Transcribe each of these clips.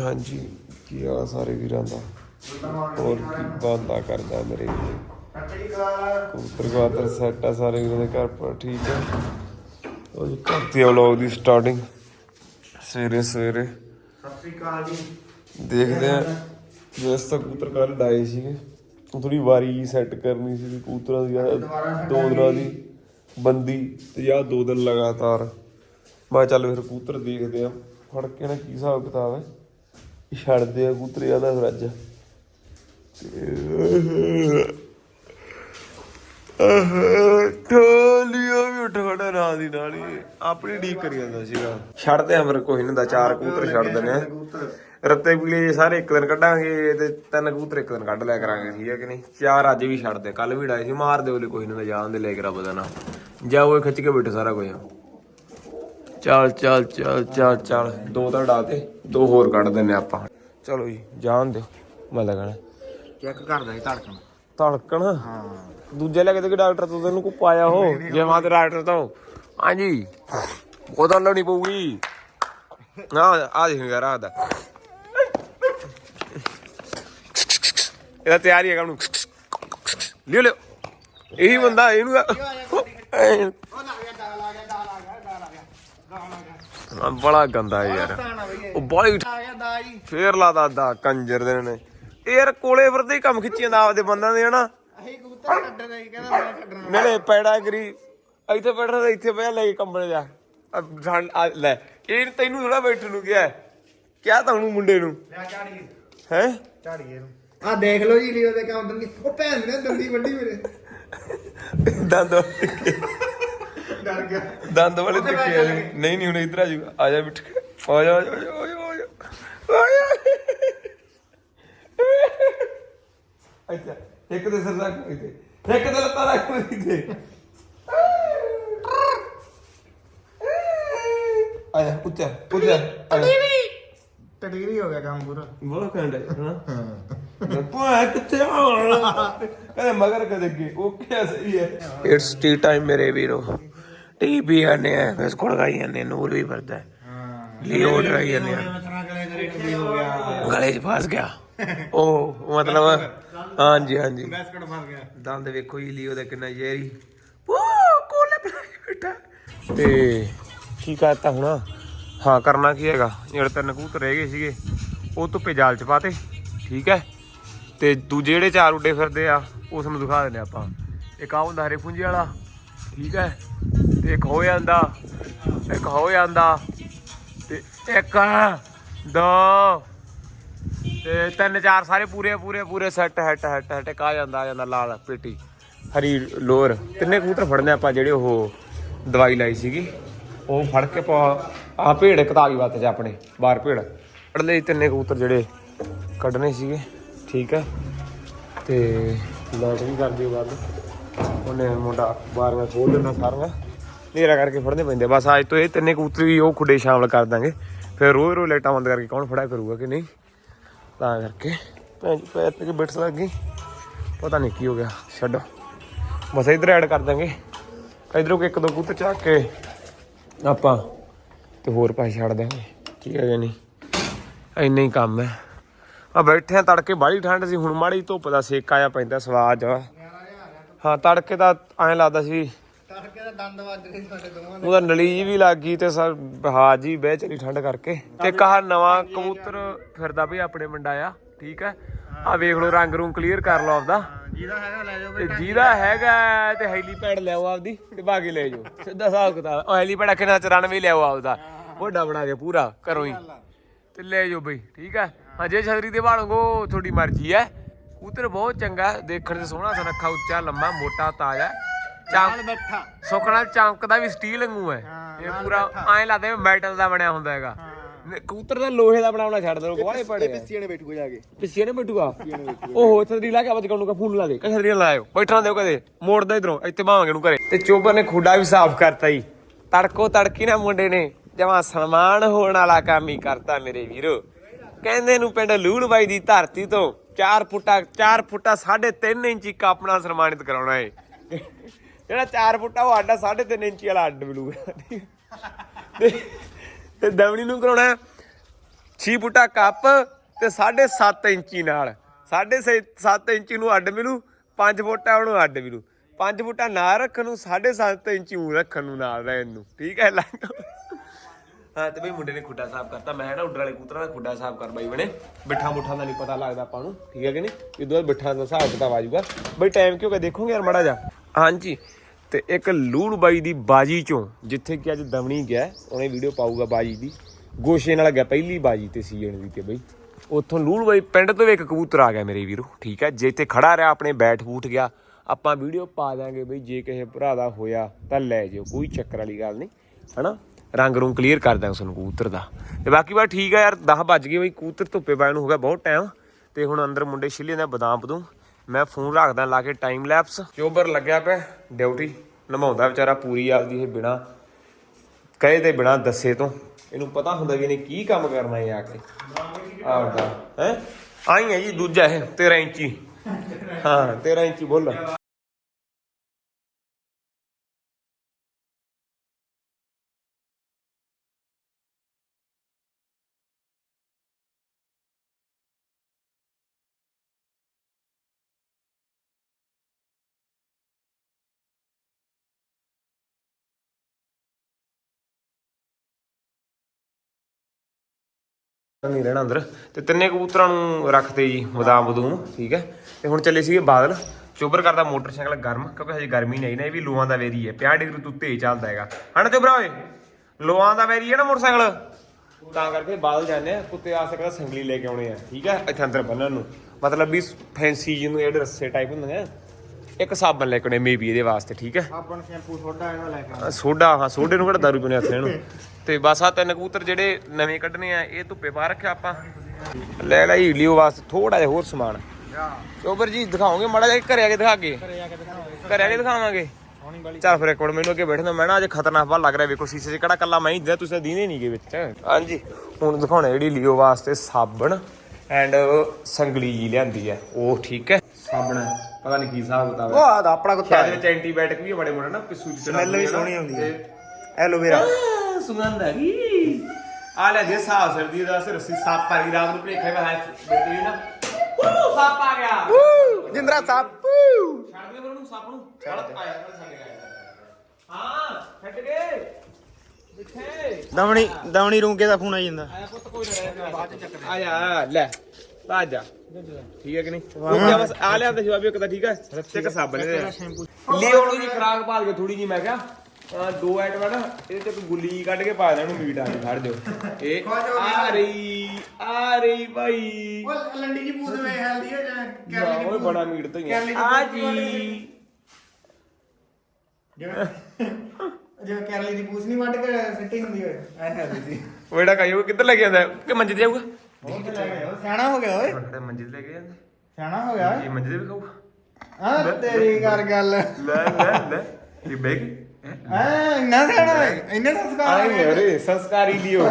ਹਾਂਜੀ। ਕੀ ਹਾਲ ਆ ਸਾਰੇ ਵੀਰਾਂ ਦਾ? ਹੋਰ ਕੀ ਬੰਦਾ ਕਰਦਾ ਮੇਰੇ ਵੀਰ? ਕਬੂਤਰ ਕਬੂਤਰ ਸੈੱਟ ਆ ਸਾਰੇ ਵੀਰਾਂ ਦੇ ਘਰ ਪਰ ਠੀਕ ਆ। ਉਹ ਜੀ ਘਰ ਦੀ ਵਲੌਗ ਦੀ ਸਟਾਰਟਿੰਗ ਸਵੇਰੇ ਸਵੇਰੇ। ਸਤਿ ਸ੍ਰੀ ਅਕਾਲ ਜੀ ਦੇਖਦੇ ਆ। ਜਿਸ ਤੱਕ ਕਬੂਤਰ ਕੱਲ ਡਾਏ ਸੀਗੇ ਥੋੜੀ ਵਾਰੀ ਸੈੱਟ ਕਰਨੀ ਸੀ ਵੀ ਕਬੂਤਰਾਂ ਦੀ, ਆਹ ਦੋ ਦਿਨਾਂ ਦੀ ਬੰਦੀ ਤੇ ਜਾਂ ਦੋ ਦਿਨ ਲਗਾਤਾਰ। ਮੈਂ ਕਿਹਾ ਚੱਲ ਫਿਰ ਕਬੂਤਰ ਦੇਖਦੇ ਆ। ਫੜ ਕੇ ਨਾ ਕੀ ਹਿਸਾਬ ਕਿਤਾਬ ਹੈ? ਛੱਡਦੇ ਆ ਕਬੂਤਰ ਜ਼ਿਆਦਾ ਫਿਰ ਅੱਜ ਟੋਲੀਓ ਵੀ ਉੱਠ ਖੜਾ ਨਾਲ ਦੀ ਨਾਲ ਹੀ। ਆਪਣੀ ਡੀਕ ਕਰੀ ਜਾਂਦਾ ਸੀਗਾ। ਛੱਡਦੇ ਆ ਫਿਰ ਕੋਈ ਨਹੀਂ ਦਾ ਚਾਰ ਕਬੂਤਰ ਛੱਡ ਦਿੰਦੇ ਆ ਰੱਤੇ ਪੀਲੇ ਸਾਰੇ ਇੱਕ ਦਿਨ ਕੱਢਾਂਗੇ ਤੇ ਤਿੰਨ ਕਬੂਤਰ ਇੱਕ ਦਿਨ ਕੱਢ ਲਿਆ ਕਰਾਂਗੇ ਠੀਕ ਹੈ ਕਿ ਨਹੀਂ? ਚਾਰ ਅੱਜ ਵੀ ਛੱਡਦੇ ਕੱਲ ਵੀ ਡਾਏ ਸੀ ਮਾਰ ਦੇ ਉਹਲੇ ਕੋਈ ਨਾ ਜਾਣ ਦੇ ਲੈ ਕੇ ਰੱਬ ਦਾ ਨਾ ਜਾ ਉਹ ਖਿੱਚ ਕੇ ਬੈਠੇ ਸਾਰਾ ਕੁਝ। ਚੱਲ ਚੱਲ ਚੱਲ ਚੱਲ ਚੱਲ। ਦੋ ਤਾਂ ਡਾਤੇ ਦੋ ਹੋਰ ਕੱਢ ਦਿੰਨੇ ਆਪਾਂ। ਚਲੋ ਜੀ ਜਾਣ ਦਿਓ ਮੈਂ ਲੱਗਣਾ ਚੈੱਕ ਕਰਦਾ ਸੀ ਧੜਕਣ। ਧੜਕਣ? ਹਾਂ। ਦੂਜੇ ਲੈ ਕੇ ਤੇ ਡਾਕਟਰ ਤੋਂ ਤੈਨੂੰ ਕੋ ਪਾਇਆ ਹੋ ਜੇ ਮਾਂ ਤੇ ਡਾਕਟਰ ਤੋਂ। ਹਾਂਜੀ। ਉਹ ਤਾਂ ਲੈਣੀ ਪਊਗੀ। ਨਾ ਆ ਦੇਖ ਯਾਰ ਆਦਾ ਇਹਦਾ ਤਿਆਰੀ ਹੈ ਕੰਮ ਨੂੰ ਲਿਓ ਲਿਓ। ਇਹੀ ਬੰਦਾ ਇਹਨੂੰ ਆ- ਉਹ ਲੱਗ ਗਿਆ ਦਾਲ ਆ ਗਿਆ ਦਾਲ ਆ ਗਿਆ ਦਾਲ ਗਿਆ ਬੜਾ ਗੰਦਾ ਹੈ ਯਾਰ। ਬਈ ਉਹ ਬਾਲੀ ਆ ਗਿਆ ਦਾ ਜੀ ਫੇਰ ਲਾਦਾ ਦਾ ਕੰਜਰ ਦੇ ਨੇ। ਇਹ ਯਾਰ ਕੋਲੇ ਫਿਰਦੇ ਹੀ ਕੰਮ ਖਿੱਚੀ ਜਾਂਦਾ ਆਪਦੇ ਬੰਦਾਂ ਦੇ ਹਨਾ? ਅਸੀਂ ਕਬੂਤਰ ਕੱਢ ਰਹੀ ਕਹਿੰਦਾ ਮੈਂ ਕੱਢਣਾ। ਨਾਲੇ ਪੈੜਾ ਕਰੀ ਇੱਥੇ ਬੈਠਾ ਤਾਂ ਇੱਥੇ ਪਿਆ ਲੈ ਕੇ ਕੰਬਲ ਜਾ। ਲੈ ਇਹ ਤੈਨੂੰ ਥੋੜਾ ਬੈਠਣ ਨੂੰ ਕਿਹਾ ਕਿਹਾ ਤਾਂ ਉਹਨੂੰ ਮੁੰਡੇ ਨੂੰ। ਲੈ ਝਾੜੀਏ ਹੈ? ਝਾੜੀਏ ਨੂੰ ਆ ਦੇਖ ਲਓ ਜੀ ਲਿਓ ਦੇ ਕਾਊਂਟਰ ਦੀ ਉਹ ਭੈਣ ਨੇ ਦੰਦੀ ਵੱਡੀ ਮੇਰੇ। ਦੰਦ ਡਰ ਗਿਆ। ਦੰਦ ਵਾਲੇ ਤਿੱਖੇ ਆ ਜੀ। ਨਹੀਂ ਨਹੀਂ ਹੁਣ ਇਧਰ ਆ ਜਾ ਆ ਜਾ ਬਿਠ ਕੇ। ਆ ਜਾ ਆ ਜਾ ਆ ਜਾ ਆ ਜਾ, ਆ ਜਾ। ਆ ਜਾ। ਅੱਛਾ ਇੱਕ ਤੇ ਸਿਰ ਰੱਖ ਇੱਥੇ। ਇੱਕ ਤੇ ਲੱਤਾਂ ਰੱਖ ਇੱਥੇ। ਆ ਜਾ ਉੱਚਾ ਉੱਚਾ। ਆ ਜਾ। ਟਟੀਰੀ ਹੋ ਗਿਆ ਕੰਮ ਪੂਰਾ। ਬਹੁਤ ਕੰਡ ਹੈ ਹਾਂ। ਪਾ ਕਿੱਥੇ ਆ? ਮਗਰ ਕਦੇ ਅੱਗੇ। ਓਕੇ ਸਹੀ ਹੈ। ਇਟਸ ਟੀ ਟਾਈਮ ਮੇਰੇ ਵੀਰੋ। ਟੀ ਵੀ ਆਨੇ ਆ ਬਿਸਕੁਟ ਖਾਈ ਜਾਂਦੇ ਨੂਰ ਵੀ ਵਰਦਾ ਹਾਂ। ਲਿਓ ਡਰਾਈ ਜਾਂਦੇ ਆ। ਗਲੇ 'ਚ ਫਸ ਗਿਆ। ਉਹ ਮਤਲਬ ਹਾਂਜੀ ਹਾਂਜੀ। ਬੈਸਕਟ ਫਸ ਗਿਆ। ਦੰਦ ਵੇਖੋ ਜੀ ਲਿਓ ਦਾ ਕਿੰਨਾ ਜ਼ਹਿਰੀ। ਉਹ ਕੋਲੇ ਬੇਟਾ। ਤੇ ਕੀ ਕਰਤਾ ਹੁਣ? ਹਾਂ ਕਰਨਾ ਕੀ ਹੈਗਾ? ਜਿਹੜੇ ਤਿੰਨ ਕਬੂਤਰ ਰਹਿ ਗਏ ਸੀਗੇ ਉਹ ਧੁੱਪੇ ਜਾਲ ਚ ਪਾਤੇ ਠੀਕ ਹੈ? ਤੇ ਦੂਜੇ ਜਿਹੜੇ ਚਾਰ ਉੱਡੇ ਫਿਰਦੇ ਆ ਉਸ ਨੂੰ ਦਿਖਾ ਦਿੰਦੇ ਆਪਾਂ। ਇੱਕ ਆ ਹੁੰਦਾ ਹਰੇ ਪੁੰਜੀ ਵਾਲਾ ਠੀਕ ਹੈ? ਇੱਕ ਹੋ ਜਾਂਦਾ, ਇੱਕ ਹੋ ਜਾਂਦਾ ਤੇ ਇੱਕ, ਦੋ ਤੇ ਤਿੰਨ, ਚਾਰ ਸਾਰੇ ਪੂਰੇ ਪੂਰੇ ਪੂਰੇ ਸੈੱਟ ਹੈਟ ਹੈਟ ਹੈਟ ਕਾ ਜਾਂਦਾ, ਆ ਜਾਂਦਾ ਲਾਲ ਪੇਟੀ, ਹਰੀ ਲੋਰ। ਤਿੰਨੇ ਕਬੂਤਰ ਫੜਨੇ ਆਪਾਂ ਜਿਹੜੇ ਉਹ ਦਵਾਈ ਲਾਈ ਸੀਗੀ। ਉਹ ਫੜ ਕੇ ਪਾ ਆ ਭੇੜ ਕਤਾਗੀ ਵੱਤ ਚ ਆਪਣੇ, ਬਾਹਰ ਭੇੜ। ਫੜ ਲਈ ਤਿੰਨੇ ਕਬੂਤਰ ਜਿਹੜੇ ਕੱਢਣੇ ਸੀਗੇ, ਠੀਕ ਹੈ ਤੇ ਲਾਈਟ ਵੀ ਕਰ ਦਿਓ ਬੰਦ ਉਹਨੇ ਮੁੰਡਾ ਬਾਰੀਆਂ ਖੋਲ ਦੇਣਾ ਸਾਰੀਆਂ। ਨੇਰਾ ਕਰਕੇ ਫੜਨੇ ਪੈਂਦੇ ਬਸ ਅੱਜ ਤੋਂ ਇਹ ਤਿੰਨੇ ਕਬੂਤਰ ਵੀ ਉਹ ਖੁੱਡੇ ਸ਼ਾਮਲ ਕਰ ਦਾਂਗੇ। ਫਿਰ ਰੋਜ਼ ਰੋਜ਼ ਲਾਈਟਾਂ ਬੰਦ ਕਰਕੇ ਕੌਣ ਫੜਾ ਕਰੂਗਾ ਕਿ ਨਹੀਂ? ਤਾਂ ਕਰਕੇ। ਭੈਣ ਜੀ, ਪੈਰ ਤੇ ਬਿਟਸ ਲੱਗ ਗਈ? ਪਤਾ ਨਹੀਂ ਕੀ ਹੋ ਗਿਆ। ਛੱਡੋ। ਬਸ ਇਧਰ ਐਡ ਕਰ ਦਾਂਗੇ। ਇਧਰੋਂ ਇੱਕ ਦੋ ਕਬੂਤਰ ਚੱਕ ਕੇ ਆਪਾਂ ਤੇ ਹੋਰ ਪਾਸੇ ਛੱਡ ਦਾਂਗੇ। ਠੀਕ ਹੈ ਕਿ ਨਹੀਂ? ਇੰਨਾ ਹੀ ਕੰਮ ਹੈ। ਆ ਬੈਠੇ ਆ, ਤੜਕੇ ਬਾਹਲੀ ਠੰਡ ਸੀ, ਹੁਣ ਮਾੜੀ ਧੁੱਪ ਦਾ ਸੇਕ ਆਇਆ ਪੈਂਦਾ ਸਵਾਦ ਆ ਹਾਂ, ਤੜਕੇ ਤਾਂ ਐਂ ਲੱਗਦਾ ਸੀ ਤੜਕੇ ਦਾ ਦੰਦ ਵੱਜ ਰਹੇ ਸਾਡੇ ਦੋਵਾਂ ਉਹਦਾ ਨਲੀ ਜਿਹੀ ਵੀ ਲੱਗ ਗਈ ਤੇ ਸਰ ਹਾਜੀ ਬਹਿ ਚਲੀ ਠੰਡ ਕਰਕੇ। ਤੇ ਕਹਾ ਨਵਾਂ ਕਬੂਤਰ ਫਿਰਦਾ ਵੀ ਆਪਣੇ ਮੁੰਡਾ ਆ ਠੀਕ ਹੈ? ਆ ਵੇਖ ਲਓ ਰੰਗ ਰੂੰ ਕਲੀਅਰ ਕਰ ਲਓ ਆਪਦਾ। ਜਿਹਦਾ ਹੈਗਾ ਲੈ ਜਾਓ ਤੇ ਜਿਹਦਾ ਹੈਗਾ ਤੇ ਹੈਲੀਪੈਡ ਲਿਆਓ ਆਪਦੀ ਤੇ ਬਾਕੀ ਲੈ ਜਾਓ। ਸਿੱਧਾ ਹਿਸਾਬ ਕਿਤਾਬ। ਉਹ ਹੈਲੀਪੈਡ ਕਿੰਨਾ 94 ਲਿਆਓ ਆਪਦਾ। ਵੱਡਾ ਬਣਾ ਕੇ ਪੂਰਾ ਘਰੋਂ ਹੀ। ਤੇ ਲੈ ਜਾਓ ਬਈ ਠੀਕ ਹੈ? ਹਾਂ ਜੇ ਛਤਰੀ ਦੇ ਭਾਲੋਗੋ ਤੁਹਾਡੀ ਮਰਜ਼ੀ ਹੈ। ਕਬੂਤਰ ਬਹੁਤ ਚੰਗਾ ਹੈ, ਦੇਖਣ 'ਚ ਸੋਹਣਾ ਸੁਨੱਖਾ ਉੱਚਾ ਲੰਮਾ ਮੋਟਾ ਤਾਜ਼ਾ। ਨਾਲ ਚਮ ਬੈਠਾ। ਸੁੱਖ ਨਾਲ ਚਮਕਦਾ ਵੀ ਸਟੀਲ ਵਾਂਗੂ ਹੈ ਹਾਂ, ਇਹ ਨਾਲ ਪੂਰਾ ਐਂ ਲੱਗਦਾ ਵੀ ਮੈਟਲ ਦਾ ਬਣਿਆ ਹੁੰਦਾ ਹੈਗਾ। ਕਬੂਤਰ ਦਾ ਲੋਹੇ ਦਾ ਬਣਾਉਣਾ ਛੱਡ ਦੋ ਕੋਲੇ ਪੜੇ ਪਿੱਛੇ ਨੇ ਬੈਠੂਗਾ ਜਾ ਕੇ। ਪਿੱਛੇ ਨੇ ਬੈਠੂਗਾ? ਓਹੋ ਛਤਰੀ ਲਾ ਕੇ ਆਵਾਜ਼ ਕਾਉਂ ਨੂੰ ਫੋਨ ਲਾ ਦੇ। ਛਤਰੀ ਨਾ ਲਾਇਓ। ਬੈਠਣਾ ਦਿਓ ਕਦੇ। ਮੋੜਦਾ ਇਧਰੋਂ ਇੱਥੇ ਬਾਵਾਂਗੇ ਨੂੰ ਘਰੇ। ਤੇ ਚੋਬਰ ਨੇ ਖੁੱਡਾ ਵੀ ਸਾਫ਼ ਕਰਤਾ ਹੀ ਤੜਕੋ ਤੜਕੀ ਨਾ ਮੁੰਡੇ ਨੇ ਜਮਾ ਸਨਮਾਨ ਹੋਣ ਵਾਲਾ ਕੰਮ ਹੀ ਕਰਤਾ ਮੇਰੇ ਵੀਰੋ। ਕਹਿੰਦੇ ਨੂੰ ਪਿੰਡ ਲੂਣ ਬਾਈ ਦੀ ਧਰਤੀ ਤੋਂ 4 ਫੁੱਟਾ 4 ਫੁੱਟਾ 3.5 ਇੰਚੀ ਕੱਪ ਆਪਣਾ ਸਨਮਾਨਿਤ ਕਰਾਉਣਾ ਏ। ਜਿਹੜਾ 4 ਫੁੱਟਾ ਉਹ ਆਡਾ 3.5 ਇੰਚੀ ਵਾਲਾ ਅੱਡ ਮਿਲੂਗਾ ਤੇ ਤੇ ਦਮਣੀ ਨੂੰ ਕਰਾਉਣਾ 6 ਫੁੱਟਾ ਕੱਪ ਤੇ 7.5 ਇੰਚੀ ਨਾਲ। 7.5 ਇੰਚੀ ਨੂੰ ਅੱਡ ਮਿਲੂ 5 ਫੁੱਟਾ ਉਹਨੂੰ ਅੱਡ ਮਿਲੂ। 5 ਫੁੱਟਾ ਨਾ ਰੱਖਣ ਨੂੰ 7.5 ਇੰਚੀ ਉਹ ਰੱਖਣ ਨੂੰ ਨਾਲ ਰਹਿਣ ਨੂੰ। ਠੀਕ ਹੈ ਲੰਗ ਹਾਂ, ਤੇ ਬਈ ਮੁੰਡੇ ਨੇ ਖੁੱਡਾ ਸਾਫ਼ ਕਰਤਾ। ਮੈਂ ਨਾ ਉੱਡਰ ਵਾਲੇ ਕੂਤਰਾਂ ਦਾ ਖੁੱਡਾ ਸਾਫ਼ ਕਰ ਬਾਈ ਬਣੇ। ਬਿੱਠਾ ਮੁੱਠਾ ਦਾ ਨਹੀਂ ਪਤਾ ਲੱਗਦਾ ਆਪਾਂ ਨੂੰ। ਠੀਕ ਹੈ ਕਿ ਨਹੀਂ? ਇਹ ਦੋ ਬਿੱਠਾ ਦਾ ਹਿਸਾਬ ਕਿਤਾਬ ਆ ਜਾਊਗਾ। ਬਈ ਟਾਈਮ ਕਿਉਂ ਕਿ ਦੇਖੋਗੇ ਯਾਰ ਮੜਾ ਜਾ ਹਾਂਜੀ। ਤੇ ਇੱਕ ਲੂੜ ਬਾਈ ਦੀ ਬਾਜੀ ਚੋਂ, ਜਿੱਥੇ ਕਿ ਅੱਜ ਦਮਣੀ ਗਿਆ ਉਹਨੇ ਵੀਡੀਓ ਪਾਊਗਾ ਬਾਜੀ ਦੀ। ਗੋਸ਼ੇ ਨਾਲ ਗਿਆ ਪਹਿਲੀ ਬਾਜੀ ਤੇ ਸੀਜ਼ਨ ਦੀ ਤੇ ਬਈ। ਉੱਥੋਂ ਲੂੜ ਬਾਈ ਪਿੰਡ ਤੋਂ ਵੀ ਇੱਕ ਕਬੂਤਰ ਆ ਗਿਆ ਮੇਰੇ ਵੀਰੋ, ਠੀਕ ਹੈ? ਜੇ ਇੱਥੇ ਖੜਾ ਰਿਹਾ, ਆਪਣੇ ਬੈਠ ਬੂਠ ਗਿਆ, ਆਪਾਂ ਵੀਡੀਓ ਪਾ ਦਾਂਗੇ ਬਈ, ਜੇ ਕਿਸੇ ਭਰਾ ਦਾ ਹੋਇਆ ਤਾਂ ਲੈ ਜਿਓ, ਕੋਈ ਚੱਕਰ ਵਾਲੀ ਗੱਲ ਨਹੀਂ, ਹਨਾ? ਰੰਗ ਰੂੰ ਕਲੀਅਰ ਕਰ ਦਾਂਗੇ ਤੁਹਾਨੂੰ ਕਬੂਤਰ ਦਾ। ਤੇ ਬਾਕੀ ਬਾ ਠੀਕ ਆ ਯਾਰ 10 ਵੱਜ ਗਏ ਬਈ, ਕਬੂਤਰ ਧੁੱਪੇ ਪਾਏ ਨੂੰ ਹੋ ਗਿਆ ਬਹੁਤ ਟਾਈਮ ਤੇ ਹੁਣ ਅੰਦਰ ਮੁੰਡੇ ਛਿੱਲੇ ਦਾ ਬਦਾਮ ਬਦੂੰ ਮੈਂ ਫੋਨ ਰੱਖਦਾ, ਲਾ ਕੇ ਟਾਈਮ ਲੈਪਸ ਚੋਬਰ ਲੱਗਿਆ ਪਿਆ, ਡਿਊਟੀ ਨਿਭਾਉਂਦਾ ਵਿਚਾਰਾ ਪੂਰੀ ਆਪਦੀ ਇਹ ਬਿਨਾ, ਕਹੇ ਤੇ ਬਿਨਾ ਦੱਸੇ ਤੋਂ। ਇਹਨੂੰ ਪਤਾ ਹੁੰਦਾ ਵੀ ਇਹਨੇ ਕੀ ਕੰਮ ਕਰਨਾ ਹੈ ਆ ਕੇ। ਆਪਦਾ, ਹੈ? ਆਈ ਹੈ ਜੀ, ਦੂਜਾ ਇਹ 13 ਇੰਚੀ। ਹਾਂ 13 ਇੰਚੀ ਬੋਲ। ਨਹੀਂ ਰਹਿਣਾ ਅੰਦਰ। ਤੇ ਤਿੰਨੇ ਕਬੂਤਰਾਂ ਨੂੰ ਰੱਖਤੇ ਜੀ, ਬਦਾਮ ਬਦੂਮ, ਠੀਕ ਹੈ? ਤੇ ਹੁਣ ਚੱਲੇ ਸੀਗੇ ਬਾਦਲ। ਚੋਬਰ ਕਰਦਾ ਮੋਟਰਸਾਈਕਲ ਗਰਮ, ਕਿਉਂਕਿ ਹਜੇ ਗਰਮੀ ਨਹੀਂ ਨਾ ਇਹ ਵੀ ਲੋਆਂ ਦਾ ਵੇਰੀ ਹੈ। 50 ਡਿਗਰੀ ਤੋਂ ਤੇਜ਼ ਚੱਲਦਾ ਹੈਗਾ। ਹਨਾ ਚੋਬਰਾ ਓਏ, ਲੋਆਂ ਦਾ ਵੇਰੀ ਹੈ ਨਾ ਮੋਟਰਸਾਈਕਲ? ਤਾਂ ਕਰਕੇ ਬਾਦਲ ਜਾਂਦੇ ਆ, ਕੁੱਤੇ ਆ ਸਕਦਾ ਸੰਗਲੀ ਲੈ ਕੇ ਆਉਣੇ ਆ, ਠੀਕ ਹੈ? ਇੱਥੇ ਅੰਦਰ ਬੰਨਣ ਨੂੰ। ਮਤਲਬ ਵੀ ਫੈਂਸੀ ਜਿਹਨੂੰ ਜਿਹੜੇ ਰੱਸੇ ਟਾਈਪ ਹੁੰਦੇ ਆ ਇੱਕ ਸਾਬਣ ਲੈ ਕੇ ਆਉਣੇ ਮੇਬੀ ਇਹਦੇ ਵਾਸਤੇ ਠੀਕ ਹੈ? ਆਪਣ ਸ਼ੈਂਪੂ ਸੋਡਾ ਇਹਨਾਂ ਲੈ ਕੇ ਸੋਡਾ ਹਾਂ ਸੋਡੇ ਨੂੰ ਕਿਹੜਾ ਦਾਰੂ ਪੀਣੇ ਹੱਥ ਇਹਨੂੰ? ਤੇ ਬਸ ਆ ਤਿੰਨ ਕਬੂਤਰ ਜਿਹੜੇ ਨਵੇਂ ਕੱਢਣੇ ਆ ਇਹ ਧੁੱਪੇ ਪਾ ਰੱਖਿਆ ਆਪਾਂ। ਲੈ ਲੈ ਲਿਓ ਵਾਸਤੇ ਥੋੜਾ ਜਿਹਾ ਹੋਰ ਸਮਾਨ। ਚੋਬਰ ਜੀ ਦਿਖਾਓਗੇ? ਮਾੜਾ ਜਿਹਾ ਘਰੇ ਆ ਕੇ ਦਿਖਾ ਕੇ। ਘਰੇ ਆ ਕੇ ਦਿਖਾਵਾਂਗੇ। ਘਰੇ ਆ ਕੇ ਦਿਖਾਵਾਂਗੇ। ਚੱਲ ਫਿਰ ਇੱਕ ਮਿੰਟ ਮੈਨੂੰ ਅੱਗੇ ਬੈਠਣਾ ਮੈਂ ਨਾ ਅੱਜ ਖਤਰਨਾਕ ਬਾ ਲੱਗ ਰਿਹਾ ਵੇਖੋ ਸੀਸੇ 'ਚ ਕਿਹੜਾ ਕੱਲਾ ਮੈਂ ਹੀ ਦਿੰਦਾ ਤੁਸੀਂ ਦੀਨੇ ਨਹੀਂਗੇ ਵਿੱਚ। ਹਾਂਜੀ ਹੁਣ ਦਿਖਾਉਣਾ ਜਿਹੜੀ ਲਿਓ ਵਾਸਤੇ ਸਾਬਣ ਐਂਡ ਸੰਗਲੀ ਜੀ ਲਿਆਂਦੀ ਹੈ। ਉਹ ਠੀਕ ਹੈ। ਸਾਬਣ ਪਤਾ ਨਹੀਂ ਕੀ ਹਿਸਾਬ ਕਿਤਾਬ ਹੈ। ਉਹ ਆ ਆਪਣਾ ਕੁੱਤਾ ਸ਼ਾਇਦ ਵਿੱਚ ਐਂਟੀਬਾਇਓਟਿਕ ਵੀ ਬੜੇ ਮੋਟੇ ਨਾ ਪਿੱਸੂ ਜਿਹਾ ਸਮੈਲ ਵੀ ਸੋਹਣੀ ਆਉਂਦੀ ਹੈ ਐਲੋਵੇਰਾ ਸੁਗੰਧ ਆ ਗਈ ਆ ਲੈ ਦੇ ਸਾਹ ਸਰਦੀ ਦਾ ਸਿਰ ਸੀ ਸੱਪ ਆ ਗਈ ਰਾਤ ਨੂੰ ਭਲੇਖਾ ਮੈਂ ਹਾਂ ਬੈਠੀ ਨਾ। ਉਹ ਸੱਪ ਆ ਗਿਆ। ਜਿੰਦਰਾ ਸਾਹਿਬ ਛੱਡ ਦੇ ਮੈਨੂੰ ਸੱਪ ਨੂੰ। ਗਲਤ ਆਇਆ ਕੱਲ ਸਾਡੇ ਗਏ ਹਾਂ ਛੱਡ ਗਏ ਬਿੱਠੇ ਦਵਣੀ ਦਵਣੀ ਰੂੰਗੇ ਦਾ ਫੋਨ ਆਈ ਜਾਂਦਾ। ਆਇਆ ਪੁੱਤ ਕੋਈ ਨਾ ਰਹਿ ਬਾਅਦ ਚ ਜਾ ਲੈ। ਜਾ। ਠੀਕ ਹੈ ਕਿ ਨਹੀਂ? ਬਸ ਆ ਲਿਆ ਤੇ ਜਵਾਬ ਇੱਕ ਤਾਂ ਠੀਕ ਹੈ। ਤੇ ਇੱਕ ਸਾਬਣ ਦੇ ਲਿਓ ਨੂੰ ਜੀ ਖਰਾਕ ਪਾ ਕੇ ਥੋੜੀ ਜੀ ਮੈਂ ਕਿਹਾ। ਅਹ ਦੋ ਐਟਮ ਨਾ ਇਹਦੇ ਤੇ ਗੁੱਲੀ ਕੱਢ ਕੇ ਪਾ ਦੇਣਾ ਉਹਨੂੰ ਮੀਟ ਆ ਕੇ ਖੜ ਦਿਓ। ਇਹ ਆ ਰਹੀ ਆ ਰਹੀ ਭਾਈ ਉਹ ਲੰਡੀ ਜੀ ਪੂਤ ਵੇ ਹੈਲਦੀ ਹੋ ਜਾਂ ਨਾ, ਓਏ ਬੜਾ ਮੀਟ ਤੋਂ ਹੀ ਆ। ਕੈਰਲੀ ਦੀ ਆ ਪੂਛ ਵਾਲੀ। ਜੀ ਜਿਵੇਂ ਜਿਵੇਂ ਕੈਰਲੀ ਦੀ ਪੂਛ ਨਹੀਂ ਵੱਢ ਕੇ ਸਿੱਟੀ ਹੁੰਦੀ ਹੋਏ ਐ ਹੈਲਦੀ ਸੀ। ਉਹ ਜਿਹੜਾ ਕਾਈ ਉਹ ਕਿੱਧਰ ਲੈ ਕੇ ਜਾਂਦਾ ਕਿ ਮੰਜੇ ਤੇ ਜਾਊਗਾ? ਬਹੁਤ ਲੈ ਗਏ? ਉਹ ਸਿਆਣਾ ਹੋ ਗਿਆ ਓਏ। ਤੇ ਮੰਜੇ ਤੇ ਲੈ ਕੇ ਜਾਂਦੇ ਸਿਆਣਾ ਹੋ ਗਿਆ ਇਹ ਮੰਜੇ ਤੇ ਵੀ ਖਾਊਗਾ। ਹਾਂ ਤੇਰੀ ਕਰ ਗੱਲ। ਲੈ ਲੈ ਲੈ ਇਹ ਬੈਗ ਹਾਂ ਇੰਨਾ ਸਿਆਣਾ ਇੰਨੇ ਸੰਸਕਾਰ ਆ ਆਈ ਗਏ ਮੇਰੇ ਸੰਸਕਾਰੀ ਲਿਓ।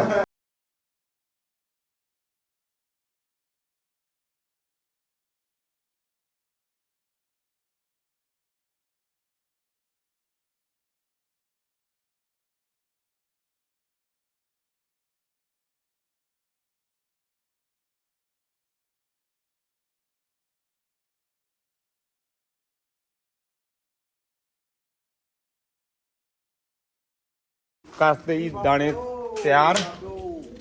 ਕਰਤੇ ਜੀ ਦਾਣੇ ਤਿਆਰ।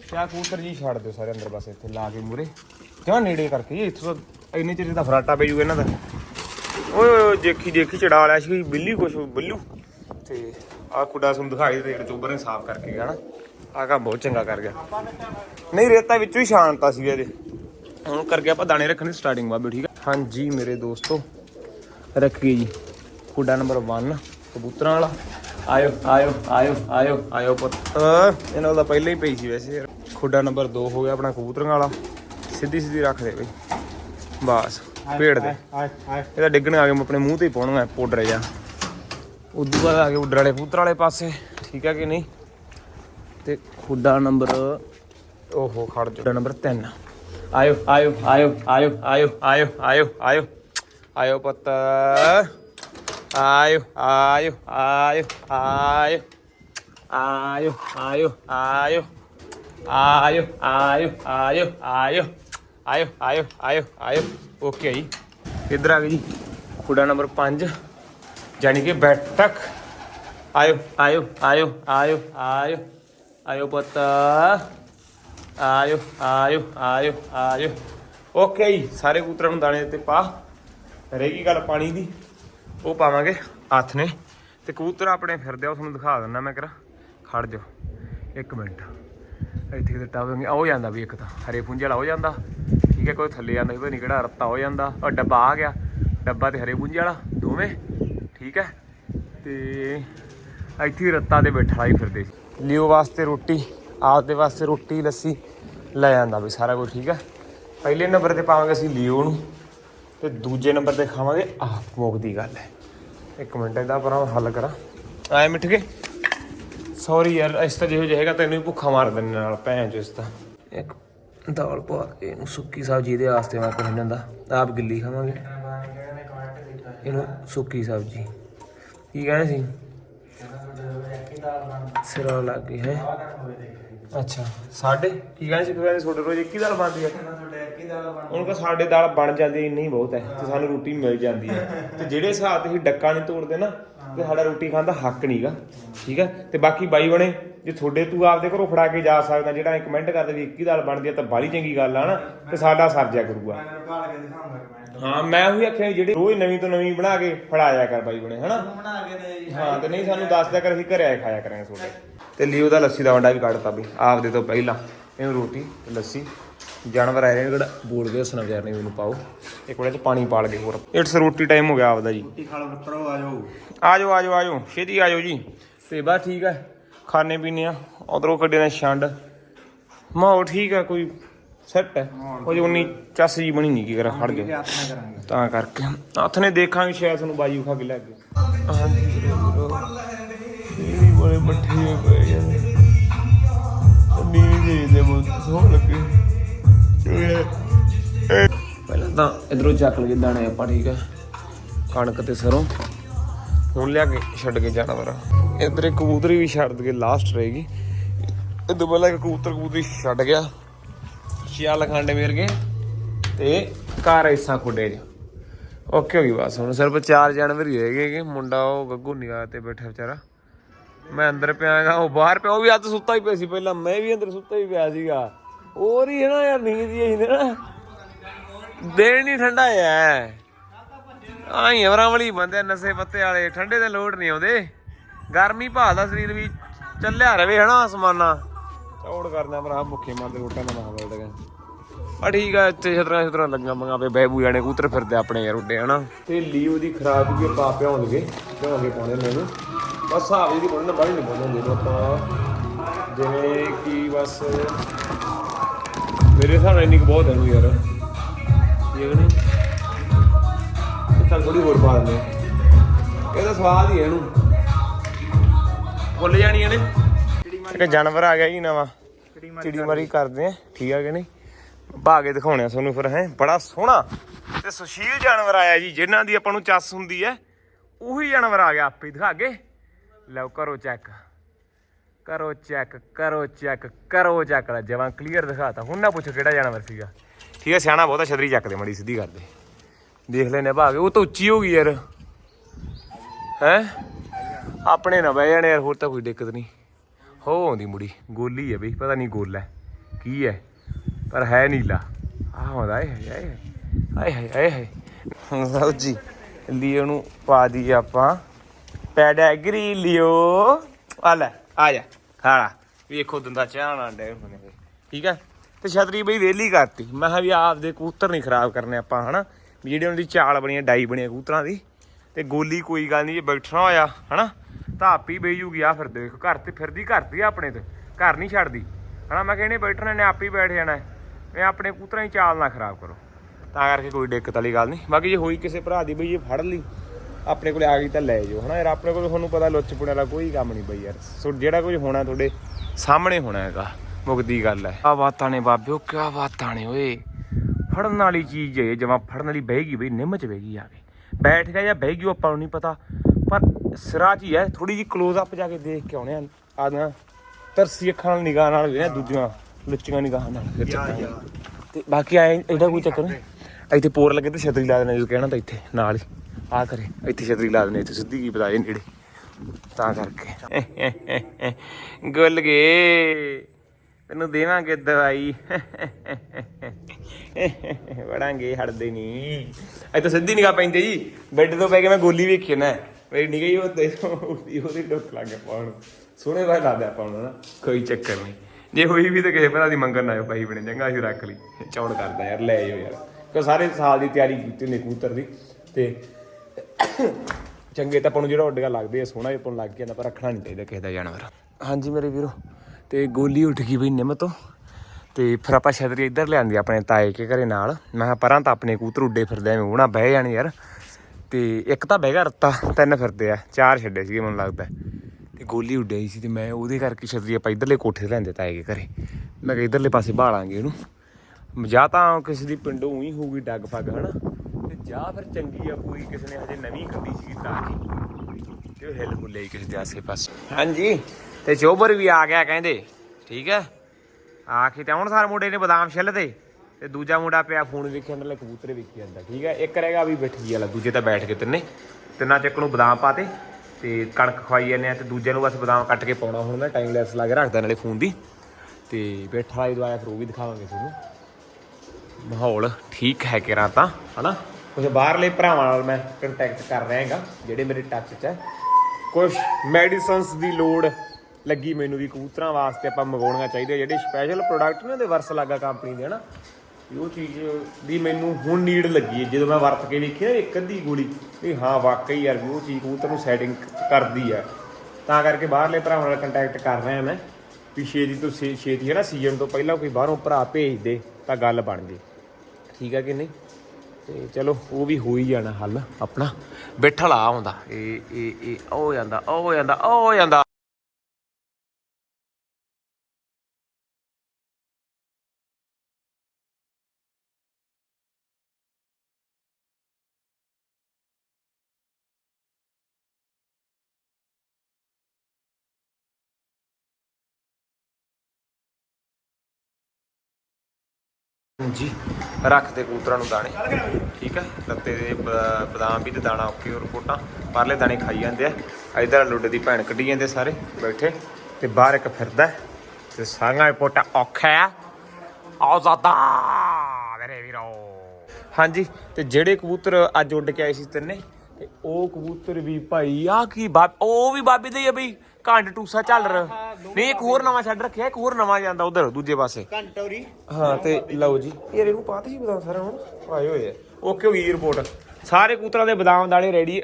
ਕਿਆ ਕੂਤਰ ਜੀ ਛੱਡ ਦਿਓ ਸਾਰੇ ਅੰਦਰ ਬਸ ਇੱਥੇ ਲਾ ਕੇ ਮੂਰੇ ਜਾਂ ਨੇੜੇ ਕਰਕੇ ਜੀ ਇੱਥੋਂ ਇੰਨੇ ਚਿਰ ਦਾ ਫਰਾਟਾ ਪੈ ਜੂਗਾ ਇਹਨਾਂ ਦਾ। ਓਏ ਓਏ ਓਏ, ਦੇਖੀ ਦੇਖੀ ਚੜਾ ਲਿਆ ਸੀ ਬਿੱਲੀ ਕੁਛ ਬਿੱਲੂ। ਤੇ ਆਹ ਕੁੜਾ ਤੁਹਾਨੂੰ ਦਿਖਾਈ ਦੇ ਰੇਟ ਚੋਬਰ ਨੇ ਸਾਫ਼ ਕਰਕੇ ਗਿਆ ਨਾ। ਆਹ ਕੰਮ ਬਹੁਤ ਚੰਗਾ ਕਰ ਗਿਆ। ਨਹੀਂ ਰੇਤਾ ਵਿੱਚੋਂ ਹੀ ਸ਼ਾਂਤਾ ਸੀ ਇਹਦੇ। ਹੁਣ ਕਰ ਗਿਆ ਆਪਾਂ ਦਾਣੇ ਰੱਖਣ ਸਟਾਰਟਿੰਗ ਬਾਬੇ ਠੀਕ ਹੈ ਹਾਂਜੀ ਮੇਰੇ ਦੋਸਤੋ ਰੱਖੀਏ ਜੀ। ਖੁੱਡਾ ਨੰਬਰ 1 ਕਬੂਤਰਾਂ ਵਾਲਾ। ਆਇਓ ਆਇਓ ਆਇਓ ਆਇਓ ਆਇਓ ਪੁੱਤ। ਇਹਨਾਂ ਦਾ ਪਹਿਲਾਂ ਹੀ ਪਈ ਸੀ ਵੈਸੇ ਯਾਰ। ਖੁੱਡਾ ਨੰਬਰ 2 ਹੋ ਗਿਆ ਆਪਣਾ ਕਬੂਤਰਾਂ ਵਾਲਾ। ਸਿੱਧੀ ਸਿੱਧੀ ਰੱਖ ਦੇ ਬਈ। ਬਸ ਭੇੜ ਦੇ। ਇਹਦਾ ਡਿੱਗਣ ਆ ਕੇ ਮੈਂ ਆਪਣੇ ਮੂੰਹ ਤੇ ਹੀ ਪਾਉਣਾ ਪਾਊਡਰ ਜਾਂ ਉਦੋਂ ਬਾਅਦ ਆ ਕੇ ਉੱਡਰ ਵਾਲੇ ਕਬੂਤਰ ਵਾਲੇ ਪਾਸੇ। ਠੀਕ ਹੈ ਕਿ ਨਹੀਂ? ਤੇ ਖੁੱਡਾ ਨੰਬਰ ਓਹੋ ਖੜ ਜਾ ਖੁੱਡਾ ਨੰਬਰ 3 ਆਇਓ ਆਇਓ ਆਇਓ ਆਇਓ ਆਇਓ ਆਇਓ ਆਇਓ ਆਇਓ। ਆਇਓ ਪੁੱਤ। ਆਇਓ ਆਇਓ ਆਇਓ ਆਇਓ ਆਇਓ ਆਇਓ ਆਇਓ ਆਇਓ ਆਇਓ ਆਇਓ ਆਇਓ ਆਇਓ ਆਇਓ ਆਇਓ ਆਇਓ ਓਕੇ ਜੀ। ਇੱਧਰ ਆ ਗਏ ਜੀ। ਕੁੜਾ ਨੰਬਰ 5 ਜਾਨੀ ਕਿ ਬੈਠਕ। ਆਇਓ ਆਇਓ ਆਇਓ ਆਇਓ ਆਇਓ। ਆਇਓ ਪੁੱਤ। ਆਇਓ ਆਇਓ ਆਇਓ ਆਇਓ। ਓਕੇ ਜੀ। ਸਾਰੇ ਕੂਤਰਾਂ ਨੂੰ ਦਾਣੇ ਤੇ ਪਾ। ਰਹੇਗੀ ਗੱਲ ਪਾਣੀ ਦੀ। ਉਹ ਪਾਵਾਂਗੇ ਹੱਥ ਨੇ। ਤੇ ਕਬੂਤਰ ਆਪਣੇ ਫਿਰਦੇ ਆ, ਉਹ ਤੁਹਾਨੂੰ ਦਿਖਾ ਦਿੰਦਾ ਮੈਂ ਕਰਾ ਖੜ ਜਾ ਇੱਕ ਮਿੰਟ। ਇੱਥੇ ਕਿਤੇ ਟਾਵਾਂਗੇ ਉਹ ਜਾਂਦਾ ਵੀ ਇੱਕ ਤਾਂ। ਹਰੇ ਪੁੰਜੇ ਵਾਲਾ ਹੋ ਜਾਂਦਾ। ਠੀਕ ਹੈ, ਕੋਈ ਥੱਲੇ ਜਾਂਦਾ, ਕੋਈ ਨਹੀਂ ਕਿਹੜਾ ਰੱਤਾ ਹੋ ਜਾਂਦਾ। ਉਹ ਡੱਬਾ ਆ ਗਿਆ। ਡੱਬਾ ਤੇ ਹਰੇ ਪੁੰਜੇ ਵਾਲਾ, ਦੋਵੇਂ। ਠੀਕ ਹੈ। ਤੇ ਇੱਥੇ ਹੀ ਰੱਤਾ ਦੇ ਬੈਠਾ ਹੀ ਫਿਰਦੇ ਸੀ। ਲਿਓ ਵਾਸਤੇ ਰੋਟੀ, ਆਪਦੇ ਵਾਸਤੇ ਰੋਟੀ ਲੱਸੀ ਲੈ ਜਾਂਦਾ ਵੀ ਸਾਰਾ ਕੁਝ ਠੀਕ ਹੈ। ਪਹਿਲੇ ਨੰਬਰ ਤੇ ਪਾਵਾਂਗੇ ਅਸੀਂ ਲਿਓ ਨੂੰ। ਤੇ ਦੂਜੇ ਨੰਬਰ ਤੇ ਖਾਵਾਂਗੇ ਆਪ ਮੋਗ ਦੀ ਗੱਲ ਹੈ। ਇੱਕ ਮਿੰਟ, ਇਹਦਾ ਪਰ ਹੱਲ ਕਰਾਂ। ਆਏ ਮਿੱਠ ਕੇ। ਸੌਰੀ ਯਾਰ, ਇਸ ਤਾਂ ਜਿਹੋ ਜਿਹਾ ਹੈਗਾ, ਤੈਨੂੰ ਵੀ ਭੁੱਖਾ ਮਾਰ ਦਿੰਦੇ ਨਾਲ ਭੈਣ 'ਚ ਇਸ ਤਾਂ। ਇੱਕ ਦਾਲ ਪਾ ਕੇ ਇਹਨੂੰ ਸੁੱਕੀ ਸਬਜ਼ੀ ਦੇ ਵਾਸਤੇ ਮੈਂ ਕੋਈ ਨਹੀਂ ਆਪ ਗਿੱਲੀ ਖਾਵਾਂਗੇ। ਇਹਨੂੰ ਸੁੱਕੀ ਸਬਜ਼ੀ। ਕੀ ਕਹਿੰਦੇ ਸੀ? ਸਿਰਾ ਲੱਗ ਗਈ ਹੈ। ਅੱਛਾ, ਸਾਡੇ? ਕੀ ਕਹਿੰਦੇ ਸੀ? ਕਹਿੰਦੇ ਤੁਹਾਡੇ ਰੋਜ਼ ਇੱਕ ਹੀ ਦਾਲ ਬਣਦੀ ਹੈ। ਉਹਨਾਂ ਕੋ ਸਾਡੇ ਦਾਲ ਬਣ ਜਾਂਦੀ ਇੰਨੀ ਬਹੁਤ ਹੈ ਤੇ ਸਾਨੂੰ ਰੋਟੀ ਮਿਲ ਜਾਂਦੀ ਹੈ। ਤੇ ਜਿਹੜੇ ਹਿਸਾਬ ਤੇ ਅਸੀਂ ਡੱਕਾ ਨਹੀਂ ਤੋੜਦੇ ਨਾ ਤੇ ਸਾਡਾ ਰੋਟੀ ਖਾਣ ਦਾ ਹੱਕ ਨਹੀਂਗਾ ਠੀਕ ਹੈ? ਤੇ ਬਾਕੀ ਬਾਈ ਬਣੇ ਜੇ ਤੁਹਾਡੇ ਤੂੰ ਆਪਦੇ ਘਰੋਂ ਫੜਾ ਕੇ ਜਾ ਸਕਦਾ ਜਿਹੜਾ ਕਮੈਂਟ ਕਰਦੇ ਵੀ ਇੱਕ ਦਾਲ ਬਣਦੀ ਹੈ ਤਾਂ ਬਾਲੀ ਚੰਗੀ ਗੱਲ ਆ ਨਾ ਤੇ ਸਾਡਾ ਸਰਜਿਆ ਕਰੂਗਾ। ਭਾਲ ਕੇ ਦਿਖਾਉਂਗਾ ਕਮੈਂਟ ਹਾਂ ਮੈਂ ਉਹੀ ਆਖਿਆ ਜਿਹੜੇ ਰੋਜ਼ ਨਵੀਂ ਤੋਂ ਨਵੀਂ ਬਣਾ ਕੇ ਫੜਾਇਆ ਕਰ ਬਾਈ ਬਣੇ ਹਨਾ? ਬਣਾ ਕੇ ਦੇ ਜੀ ਹਾਂ ਤੇ ਨਹੀਂ ਸਾਨੂੰ ਦੱਸ ਦਿਆ ਕਰ ਅਸੀਂ ਘਰੇ ਆਏ ਖਾਇਆ ਕਰਾਂਗੇ ਤੁਹਾਡੇ। ਤੇ ਲਿਓ ਦਾ ਲੱਸੀ ਦਾ ਵੰਡਾ ਵੀ ਕੱਢਤਾ ਵੀ ਆਪਦੇ ਤੋਂ ਪਹਿਲਾਂ। ਇਹਨੂੰ ਰੋਟੀ ਤੇ ਲੱਸੀ। ਜਾਨਵਰ ਆਏ ਨੇ ਜਿਹੜਾ ਬੋਲਦੇ ਹਸਣਾ ਵਿਚਾਰ ਨੇ ਮੈਨੂੰ ਪਾਓ। ਇੱਕ ਵੇਲੇ ਚ ਪਾਣੀ ਪਾਲ ਕੇ ਹੋਰ। ਇਟਸ ਰੋਟੀ ਟਾਈਮ ਹੋ ਗਿਆ ਆਪਦਾ ਜੀ। ਰੋਟੀ ਖਾ ਲਓ ਮਿੱਤਰੋ ਆ ਜਾਓ। ਆਜੋ ਆਜੋ ਆਜੋ। ਛੇਤੀ ਆਜੋ ਜੀ। ਤੇ ਬਸ ਠੀਕ ਹੈ ਖਾਣੇ ਪੀਣੇ ਆ। ਉਧਰੋਂ ਕੱਢੇ ਨੇ ਛੰਡ। ਮਾਹੌਲ ਠੀਕ ਹੈ ਕੋਈ ਸੈੱਟ ਹੈ ਉਹ ਜੋ ਉਨੀ ਚੱਸ ਜੀ ਬਣੀ ਨਹੀਂ ਕੀ ਕਰਾਂ ਖੜ ਕਰਾਂਗੇ। ਤਾਂ ਕਰਕੇ। ਹੱਥ ਨੇ ਦੇਖਾਂਗੇ ਸ਼ਾਇਦ ਤੁਹਾਨੂੰ ਬਾਜੀ ਖਾ ਕੇ ਲੈ ਕੇ। ਇਹ ਵੀ ਬੜੇ ਮੱਠੇ ਹੋਏ ਪਏ ਜਾਂਦੇ ਨੀਂਦ ਜੀ ਦੇ ਬਹੁਤ ਸੋਹ ਲੱਗੇ। ਪਹਿਲਾਂ ਤਾਂ ਇਧਰੋਂ ਚੱਕ ਲਏ ਦਾਣੇ ਆਪਾਂ, ਠੀਕ ਹੈ ਕਣਕ ਤੇ ਸਰੋਂ। ਹੁਣ ਲਿਆ ਕੇ ਛੱਡ ਕੇ ਜਾਨਵਰ ਇਧਰ ਇੱਕ ਕਬੂਤਰੀ ਵੀ ਛੱਡ ਕੇ ਲਾਸਟ ਰਹੇਗੀ ਇਹ ਤੋਂ ਪਹਿਲਾਂ ਇੱਕ ਕਬੂਤਰ ਕਬੂਤਰੀ ਛੱਡ ਗਿਆ। ਛਿਆਲ ਖੰਡੇ ਮੇਰ ਗਏ ਤੇ ਘਰ ਐਸਾ ਖੁੱਡੇ ਚ। ਓਕੇ ਹੋ ਗਈ ਬਸ। ਹੁਣ ਸਿਰਫ 4 ਜਨਵਰੀ ਰਹਿ ਗਏ ਕਿ ਮੁੰਡਾ, ਉਹ ਗੱਗੂ ਨਿਗਾਹ ਤੇ ਬੈਠਾ ਵਿਚਾਰਾ। ਮੈਂ ਅੰਦਰ ਪਿਆਗਾ ਉਹ ਬਾਹਰ ਪਿਆ। ਉਹ ਵੀ ਅੱਜ ਸੁੱਤਾ ਹੀ ਪਿਆ ਸੀ ਪਹਿਲਾਂ। ਮੈਂ ਵੀ ਅੰਦਰ ਸੁੱਤਾ ਹੀ ਪਿਆ ਸੀਗਾ। ਹੋਰ ਹੀ ਹੈ ਨਾ ਯਾਰ ਨੀਂਦ ਹੀ ਆਈ ਨਾ ਦਿਨ ਨਹੀਂ ਠੰਡਾ ਐ ਆਈ ਅਵਰਾਂ ਵਾਲੀ ਬੰਦੇ ਨਸ਼ੇ ਪੱਤੇ ਵਾਲੇ ਠੰਡੇ ਦੇ ਲੋੜ ਨਹੀਂ ਆਉਂਦੇ। ਗਰਮੀ ਭਾਲਦਾ ਸਰੀਰ ਵੀ ਚੱਲਿਆ ਰਵੇ ਹਨਾ ਆਸਮਾਨਾ ਚੌੜ ਕਰਦਾ ਭਰਾ ਭੁੱਖੇ ਮਰਦੇ ਰੋਟਾਂ ਦਾ ਮਾਹੌਲ ਲਗਾ ਆ ਠੀਕ ਆ ਇੱਥੇ ਛਤਰਾ ਛਤਰਾ ਲੱਗਾਂ ਮੰਗਾ ਪੇ ਬੈਬੂ ਜਾਣੇ ਕੂਤਰ ਫਿਰਦੇ ਆਪਣੇ ਯਾਰ ਉੱਡੇ ਹਨਾ। ਤੇ ਲੀਓ ਦੀ ਖਰਾਬ ਵੀ ਪਾ ਪਿਆਉਣਗੇ ਪਿਆਉਣਗੇ ਪਾਉਣੇ ਨੇ। ਇਹਨੂੰ ਬਸ ਹਾਵੇ ਦੀ ਬੋਲਣ ਬਾਹਲੀ ਨਹੀਂ ਬੋਲਣ ਜਿਹਨੂੰ ਆਪਾਂ। ਜਿਵੇਂ ਕਿ ਬਸ ਮੇਰੇ ਹਿਸਾਬ ਨਾਲ ਇੰਨੀ ਕੁ ਬਹੁਤ ਹੈ ਨੂੰ ਯਾਰ। ਇਹ ਨਹੀਂ? ਚੱਲ ਥੋੜੀ ਹੋਰ ਪਾ ਦਿੰਦੇ ਇਹਦਾ ਸਵਾਦ ਹੀ ਹੈ ਇਹਨੂੰ। ਭੁੱਲ ਜਾਣੀ ਇਹਨੇ। ਇੱਕ ਜਾਨਵਰ ਆ ਗਿਆ ਜੀ ਨਵਾਂ। ਚਿੜੀ ਮਰੀ ਕਰਦੇ ਆ। ਠੀਕ ਆ ਕਿ ਨਹੀਂ? ਭਾਗੇ ਦਿਖਾਉਣੇ ਆ ਤੁਹਾਨੂੰ ਫਿਰ, ਹੈ। ਬੜਾ ਸੋਹਣਾ ਤੇ ਸੁਸ਼ੀਲ ਜਾਨਵਰ ਆਇਆ ਜੀ, ਜਿਨ੍ਹਾਂ ਦੀ ਆਪਾਂ ਨੂੰ ਚੱਸ ਹੁੰਦੀ ਹੈ। ਉਹੀ ਜਾਨਵਰ ਆ ਗਿਆ ਆਪੇ ਹੀ, ਦਿਖਾ ਕੇ ਲਓ ਕਰੋ ਚੈੱਕ ਕਰੋ ਚੈੱਕ ਕਰੋ ਚੈੱਕ ਕਰੋ ਚੈੱਕ ਲੈ ਜਵਾਂ ਕਲੀਅਰ ਦਿਖਾਤਾ। ਹੁਣ ਨਾ ਪੁੱਛੋ ਕਿਹੜਾ ਜਾਨਵਰ ਸੀਗਾ। ਠੀਕ ਹੈ ਸਿਆਣਾ ਬਹੁਤਾ ਛਤਰੀ ਚੱਕਦੇ ਮੜੀ ਸਿੱਧੀ ਕਰਦੇ। ਦੇਖ ਲੈਨੇ ਭਾਗੇ, ਉਹ ਤਾਂ ਉੱਚੀ ਹੋ ਗਈ ਯਾਰ। ਹੈ? ਆਪਣੇ ਨਾ ਬਹਿ ਜਾਣੇ ਯਾਰ, ਹੋਰ ਤਾਂ ਕੋਈ ਦਿੱਕਤ ਨਹੀਂ। ਹੋ ਆਉਂਦੀ ਮੁੜੀ, ਗੋਲੀ ਹੈ ਬਈ, ਪਤਾ ਨਹੀਂ ਗੋਲ ਹੈ, ਕੀ ਹੈ, ਪਰ ਹੈ ਨੀਲਾ। ਆਹ ਆਉਂਦਾ ਏ ਹਾਏ, ਆਏ ਹਾਏ ਆਏ ਹਾਏ ਲਓ ਜੀ ਲਿਓ ਨੂੰ ਪਾ ਦੀ ਆਪਾਂ। ਪੈਡੈਗਰੀ ਲਿਓ। ਆ ਲੈ। ਆ ਜਾ ਖਾਲਾ ਵੇਖੋ ਦੰਦਾ ਚਾਹਣ ਡੇ ਹੋਣੇ ਠੀਕ ਹੈ ਤੇ ਛਤਰੀ ਬਈ ਵੇਲੀ ਕਰਤੀ। ਮੈਂ ਕਿਹਾ ਵੀ ਆਪਦੇ ਕਬੂਤਰ ਨਹੀਂ ਖਰਾਬ ਕਰਨੇ ਆਪਾਂ, ਹਨਾ? ਵੀ ਜਿਹੜੀ ਉਹਨਾਂ ਦੀ ਚਾਲ ਬਣੀ ਹੈ ਡਾਈ ਬਣੀ ਹੈ ਕਬੂਤਰਾਂ ਦੀ। ਤੇ ਗੋਲੀ ਕੋਈ ਗੱਲ ਨਹੀਂ, ਜੇ ਬੈਠਣਾ ਹੋਇਆ, ਹਨਾ? ਤਾਂ ਆਪੀ ਬਈ ਜੂਗੀ, ਆ ਫਿਰ ਦੇਖੋ ਘਰ ਤੇ ਫਿਰਦੀ, ਘਰ ਤੇ ਆ ਆਪਣੇ ਤੇ। ਘਰ ਨਹੀਂ ਛੱਡਦੀ। ਹਨਾ, ਮੈਂ ਕਹਿੰਦੇ ਬੈਠਣਾ ਨੇ ਆਪੀ ਬੈਠ ਜਾਣਾ। ਹੈ। ਆਪਣੇ ਕਬੂਤਰਾਂ ਦੀ ਚਾਲ ਨਾ ਖਰਾਬ ਕਰੋ। ਤਾਂ ਕਰਕੇ ਕੋਈ ਦਿੱਕਤ ਵਾਲੀ ਗੱਲ ਨਹੀਂ। ਬਾਕੀ ਜੇ ਹੋਈ ਕਿਸੇ ਭਰਾ ਦੀ, ਬਈ ਇਹ ਫੜ ਲਈ ਆਪਣੇ ਕੋਲੇ ਆ ਗਈ ਤਾਂ ਲੈ ਜਾਓ। ਹਨਾ ਯਾਰ ਆਪਣੇ ਕੋਲ ਤੁਹਾਨੂੰ ਪਤਾ ਲੁੱਚ ਪੁਣੇ ਵਾਲਾ ਕੋਈ ਕੰਮ ਨਹੀਂ ਬਈ ਯਾਰ। ਸੋ ਜਿਹੜਾ ਕੁਝ ਹੋਣਾ ਤੁਹਾਡੇ ਸਾਹਮਣੇ ਹੋਣਾ ਹੈਗਾ ਮੁਕਦੀ ਗੱਲ ਹੈ। ਆ ਬਾਤਾਂ ਨੇ ਬਾਬਿਓ ਕਿਆ ਬਾਤਾਂ ਨੇ ਓਏ। ਫੜਨ ਵਾਲੀ ਚੀਜ਼ ਹੈ ਜਮਾ ਫੜਨ ਵਾਲੀ ਬਹਿਗੀ ਬਈ ਨਿੰਮ ਚ ਬਹਿਗੀ ਆ ਕੇ। ਬੈਠ ਗਿਆ ਜਾਂ ਬਹਿਗੀ ਉਹ ਆਪਾਂ ਨੂੰ ਨਹੀਂ ਪਤਾ। ਪਰ ਸਿਰਾਂ 'ਚ ਹੀ ਹੈ ਥੋੜੀ ਜੀ ক্লোਜ਼ ਅਪ ਜਾ ਕੇ ਦੇਖ ਕੇ ਆਉਣੇ ਆ। ਆਦੀਆਂ ਤਰਸੀ ਅੱਖਾਂ ਨਾਲ ਨਿਗਾਹ ਨਾਲ ਵੇਖ ਦੂਜੀਆਂ ਲੁੱਚੀਆਂ ਨਹੀਂ ਗਾਹਾਂ ਨਾਲ। ਫਿਰ ਚੱਕਾਂਗੇ। ਤੇ ਬਾਕੀ ਐ ਇਹਦਾ ਕੋਈ ਚੱਕਰ ਨਹੀਂ। ਇੱਥੇ ਪੋਰ ਲੱਗੇ ਤੇ ਛਤਰੀ ਲਾ ਦੇਣਾ ਜੋ ਕਹਿਣਾ ਤਾਂ ਇੱਥੇ ਨਾਲ ਹੀ। ਆ ਕਰੇ। ਇੱਥੇ ਛਤਰੀ ਲਾ ਦੇਣੀ ਇੱਥੇ ਸਿੱਧੀ ਕੀ ਪਤਾ ਇਹ ਨੇੜੇ। ਤਾਂ ਕਰਕੇ। ਗੁੱਲ ਗਏ ਤੈਨੂੰ ਦੇਵਾਂਗੇ ਦਵਾਈ। ਵੜਾਂਗੇ, ਹਟਦੇ ਨਹੀਂ ਇੱਥੇ ਸਿੱਧੀ ਨਿਗਾਹ ਪੈਂਦੇ ਜੀ। ਬੈੱਡ ਤੋਂ ਪੈ ਕੇ ਮੈਂ ਗੋਲੀ ਵੇਖੀ ਨਾ। ਮੇਰੀ ਨਿਗਾਹ ਹੀ ਉੱਤੇ, ਉਹਦੀ ਉਹਦੇ ਡੁੱਕ ਲੱਗ ਗਿਆ ਪਾਉਣ। ਸੋਹਣੇ ਵਾਲਾ ਲੱਗਦਾ ਆਪਾਂ ਨੂੰ ਨਾ। ਕੋਈ ਚੱਕਰ ਨਹੀਂ। ਜੇ ਹੋਈ ਵੀ ਤਾਂ ਕਿਸੇ ਭਰਾ ਦੀ ਮੰਗਣ ਨਾ ਆਇਓ, ਭਾਈ ਬਣੇ, ਚੰਗਾ ਅਸੀਂ ਰੱਖ ਲਈ। ਚੌੜ ਕਰਦਾ ਯਾਰ, ਲੈ ਆਇਓ ਯਾਰ। ਕਿਉਂ ਸਾਰੇ ਸਾਲ ਦੀ ਤਿਆਰੀ ਕੀਤੀ ਨੇ ਕਬੂਤਰ ਦੀ। ਤੇ ਚੰਗੇ ਤਾਂ ਆਪਾਂ ਨੂੰ ਜਿਹੜਾ ਉੱਡਗਾ ਲੱਗਦੇ ਆ, ਸੋਹਣਾ ਵੀ ਆਪਾਂ ਨੂੰ ਲੱਗ ਜਾਂਦਾ ਪਰ ਰੱਖਣਾ ਨਹੀਂ ਚਾਹੀਦਾ ਕਿਸੇ ਦਾ ਜਾਨਵਰ। ਹਾਂਜੀ ਮੇਰੇ ਵੀਰੋ, ਤੇ ਗੋਲੀ ਉੱਠ ਗਈ ਬਈ ਨਿੰਮ ਤੋਂ। ਤੇ ਫਿਰ ਆਪਾਂ ਛਤਰੀ ਇੱਧਰ ਲਿਆਂਦੀ ਆਪਣੇ ਤਾਏ ਕੇ ਘਰੇ ਨਾਲ। ਮੈਂ ਕਿਹਾ ਪਰਾਂ ਤਾਂ ਆਪਣੇ ਕੂਤਰ ਉੱਡੇ ਫਿਰਦੇ ਐਵੇਂ ਉਹ ਨਾ ਬਹਿ ਜਾਣ ਯਾਰ। ਤੇ ਇੱਕ ਤਾਂ ਬਹਿ ਗਿਆ ਰੱਤਾ, ਤਿੰਨ ਫਿਰਦੇ ਆ, ਚਾਰ ਛੱਡੇ ਸੀਗੇ ਮੈਨੂੰ ਲੱਗਦਾ। ਤੇ ਗੋਲੀ ਉੱਡਿਆ ਸੀ ਤੇ ਮੈਂ ਉਹਦੇ ਕਰਕੇ ਛਤਰੀ ਆਪਾਂ ਇੱਧਰਲੇ ਕੋਠੇ ਤੇ ਲੈਂਦੇ ਤਾਏ ਕੇ ਘਰੇ। ਮੈਂ ਕਿਹਾ ਇੱਧਰਲੇ ਪਾਸੇ ਬਾਲਾਂਗੇ ਇਹਨੂੰ। ਜਾਂ ਤਾਂ ਕਿਸੇ ਦੀ ਪਿੰਡੋਂ ਉਹੀ ਹੋਊਗੀ ਡੱਗ ਫੱਗ ਹਨਾ? ਤੇ ਜਾਂ ਫਿਰ ਚੰਗੀ ਆ, ਕੋਈ ਕਿਸੇ ਨੇ ਹਜੇ ਨਵੀਂ ਕੱਢੀ ਸੀਗੀ ਤਾਂ ਤੇ ਉਹ ਹਿੱਲ ਹੁੱਲੇ ਕਿਸੇ ਦੇ ਆਸੇ ਪਾਸੇ। ਹਾਂਜੀ, ਤੇ ਚੋਬਰ ਵੀ ਆ ਗਿਆ ਕਹਿੰਦੇ, ਠੀਕ ਹੈ ਆਖੀ ਤੇ ਹੁਣ ਸਾਰੇ ਮੁੰਡੇ ਨੇ ਬਦਾਮ ਛਿੱਲ ਦੇ ਤੇ ਦੂਜਾ ਮੁੰਡਾ ਪਿਆ ਫੋਨ ਵੇਖਣ ਨਾਲ ਕਬੂਤਰ ਵੇਖੀ ਜਾਂਦਾ, ਠੀਕ ਹੈ ਇੱਕ ਰਹੇਗਾ ਵੀ ਬੈਠੀ ਵਾਲਾ, ਦੂਜੇ ਤਾਂ ਬੈਠ ਕੇ ਤਿੰਨੇ। ਤਿੰਨਾਂ ਚ ਇੱਕ ਨੂੰ ਬਦਾਮ ਪਾਤੇ ਤੇ ਕਣਕ ਖਵਾਈ ਜਾਂਦੇ ਆ, ਤੇ ਦੂਜੇ ਨੂੰ ਬਸ ਬਦਾਮ ਕੱਟ ਕੇ ਪਾਉਣਾ ਹੁਣ ਮੈਂ ਟਾਈਮ ਲੈਸ ਲਾ ਕੇ ਰੱਖਦਾ ਨਾਲੇ ਫੋਨ ਦੀ। ਤੇ ਬੈਠਾ ਹੀ ਦਵਾਇਆ ਫਿਰ ਉਹ ਵੀ ਦਿਖਾਵਾਂਗੇ ਤੁਹਾਨੂੰ। ਮਾਹੌਲ ਠੀਕ ਹੈ ਕਿ ਕਿਰਾਂ ਤਾਂ, ਹਨਾ? ਕੁਝ ਬਾਹਰਲੇ ਭਰਾਵਾਂ ਨਾਲ ਮੈਂ ਕੰਟੈਕਟ ਕਰ ਰਿਹਾ ਹੈਗਾ, ਜਿਹੜੇ ਮੇਰੇ ਟੱਚ 'ਚ ਹੈ। ਕੁਝ ਮੈਡੀਸਨਸ ਦੀ ਲੋੜ ਲੱਗੀ ਮੈਨੂੰ ਵੀ ਕਬੂਤਰਾਂ ਵਾਸਤੇ ਆਪਾਂ ਮੰਗਾਉਣੀਆਂ ਚਾਹੀਦੀਆਂ। ਜਿਹੜੇ ਸਪੈਸ਼ਲ ਪ੍ਰੋਡਕਟ ਨੇ ਉਹਦੇ ਵਰਸ ਲੱਗਾ ਕੰਪਨੀ ਦੇ ਹਨਾ, ਵੀ ਉਹ ਚੀਜ਼ ਦੀ ਮੈਨੂੰ ਹੁਣ ਨੀਡ ਲੱਗੀ ਹੈ। ਜਦੋਂ ਮੈਂ ਵਰਤ ਕੇ ਵੇਖੀ ਨਾ ਇੱਕ ਅੱਧੀ ਗੋਲੀ, ਵੀ ਹਾਂ, ਵਾਕਈ ਯਾਰ ਵੀ ਉਹ ਚੀਜ਼ ਕਬੂਤਰ ਨੂੰ ਸੈਟਿੰਗ ਕਰਦੀ ਆ ਤਾਂ ਕਰਕੇ ਬਾਹਰਲੇ ਭਰਾਵਾਂ ਨਾਲ ਕੰਟੈਕਟ ਕਰ ਰਿਹਾ ਮੈਂ, ਵੀ ਛੇਤੀ ਤੋਂ ਛੇ- ਛੇਤੀ ਹੈ ਨਾ ਸੀਜ਼ਨ ਤੋਂ ਪਹਿਲਾਂ ਕੋਈ ਬਾਹਰੋਂ ਭਰਾ ਭੇਜ ਦੇ, ਤਾਂ ਗੱਲ ਬਣ ਜੇ। ਠੀਕ ਹੈ ਕਿ ਨਹੀਂ? ਤੇ ਚਲੋ, ਉਹ ਵੀ ਹੋ ਹੀ ਜਾਣਾ ਹੱਲ ਆਪਣਾ। ਬੈਠਾ ਲਾ ਆਉਂਦਾ। ਇਹ ਇਹ ਇਹ, ਉਹ ਜਾਂਦਾ ਉਹ ਜਾਂਦਾ ਉਹ ਜਾਂਦਾ। ਜੀ ਰੱਖ ਦੇ ਕਬੂਤਰਾਂ ਨੂੰ ਦਾਣੇ। ਠੀਕ ਹੈ ਲੱਤੇ ਦੇ ਬਦਾਮ ਵੀ ਤੇ ਦਾਣਾ ਓਕੇ ਹੋਰ ਰਿਪੋਰਟਾਂ ਪਰਲੇ ਦਾਣੇ ਖਾਈ ਜਾਂਦੇ ਆ। ਇਧਰ ਲੁੱਡ ਦੀ ਭੈਣ ਕੱਢੀ ਜਾਂਦੇ ਸਾਰੇ, ਬੈਠੇ। ਤੇ ਬਾਹਰ ਇੱਕ ਫਿਰਦਾ ਤੇ ਸਾਂਗਾ ਰਿਪੋਰਟਾਂ ਔਖਾ ਆ ਆਜ਼ਾਦਾ! ਮੇਰੇ ਵੀਰੋ। ਹਾਂਜੀ, ਤੇ ਜਿਹੜੇ ਕਬੂਤਰ ਅੱਜ ਉੱਡ ਕੇ ਆਏ ਸੀ ਤਿੰਨੇ, ਤੇ ਉਹ ਕਬੂਤਰ ਵੀ ਭਾਈ ਆ ਕੀ ਬਾ, ਉਹ ਵੀ ਬਾਬੇ ਦੇ ਹੀ ਆ ਬਈ। ਘੰਟ ਟੂਸਾ ਚੱਲ ਰਿਹਾ ਨਹੀਂ ਇੱਕ ਹੋਰ ਨਵਾਂ ਛੱਡ ਰੱਖਿਆ ਇੱਕ ਹੋਰ ਨਵਾਂ ਜਾਂਦਾ ਉਧਰ ਦੂਜੇ ਪਾਸੇ। ਘੰਟੌਰੀ। ਹਾਂ ਤੇ ਲਓ ਜੀ। ਯਾਰ ਇਹਨੂੰ ਪਾਤੇ ਸੀ ਬਦਾਮ ਸਾਰਾ ਹੁਣ। ਆਏ ਹੋਏ ਆ। ਓਕੇ ਹੋ ਗਈ ਰਿਪੋਰਟ ਸਾਰੇ ਕੂਤਰਾਂ ਦੇ ਬਦਾਮ ਦਾਣੇ ਰੈਡੀ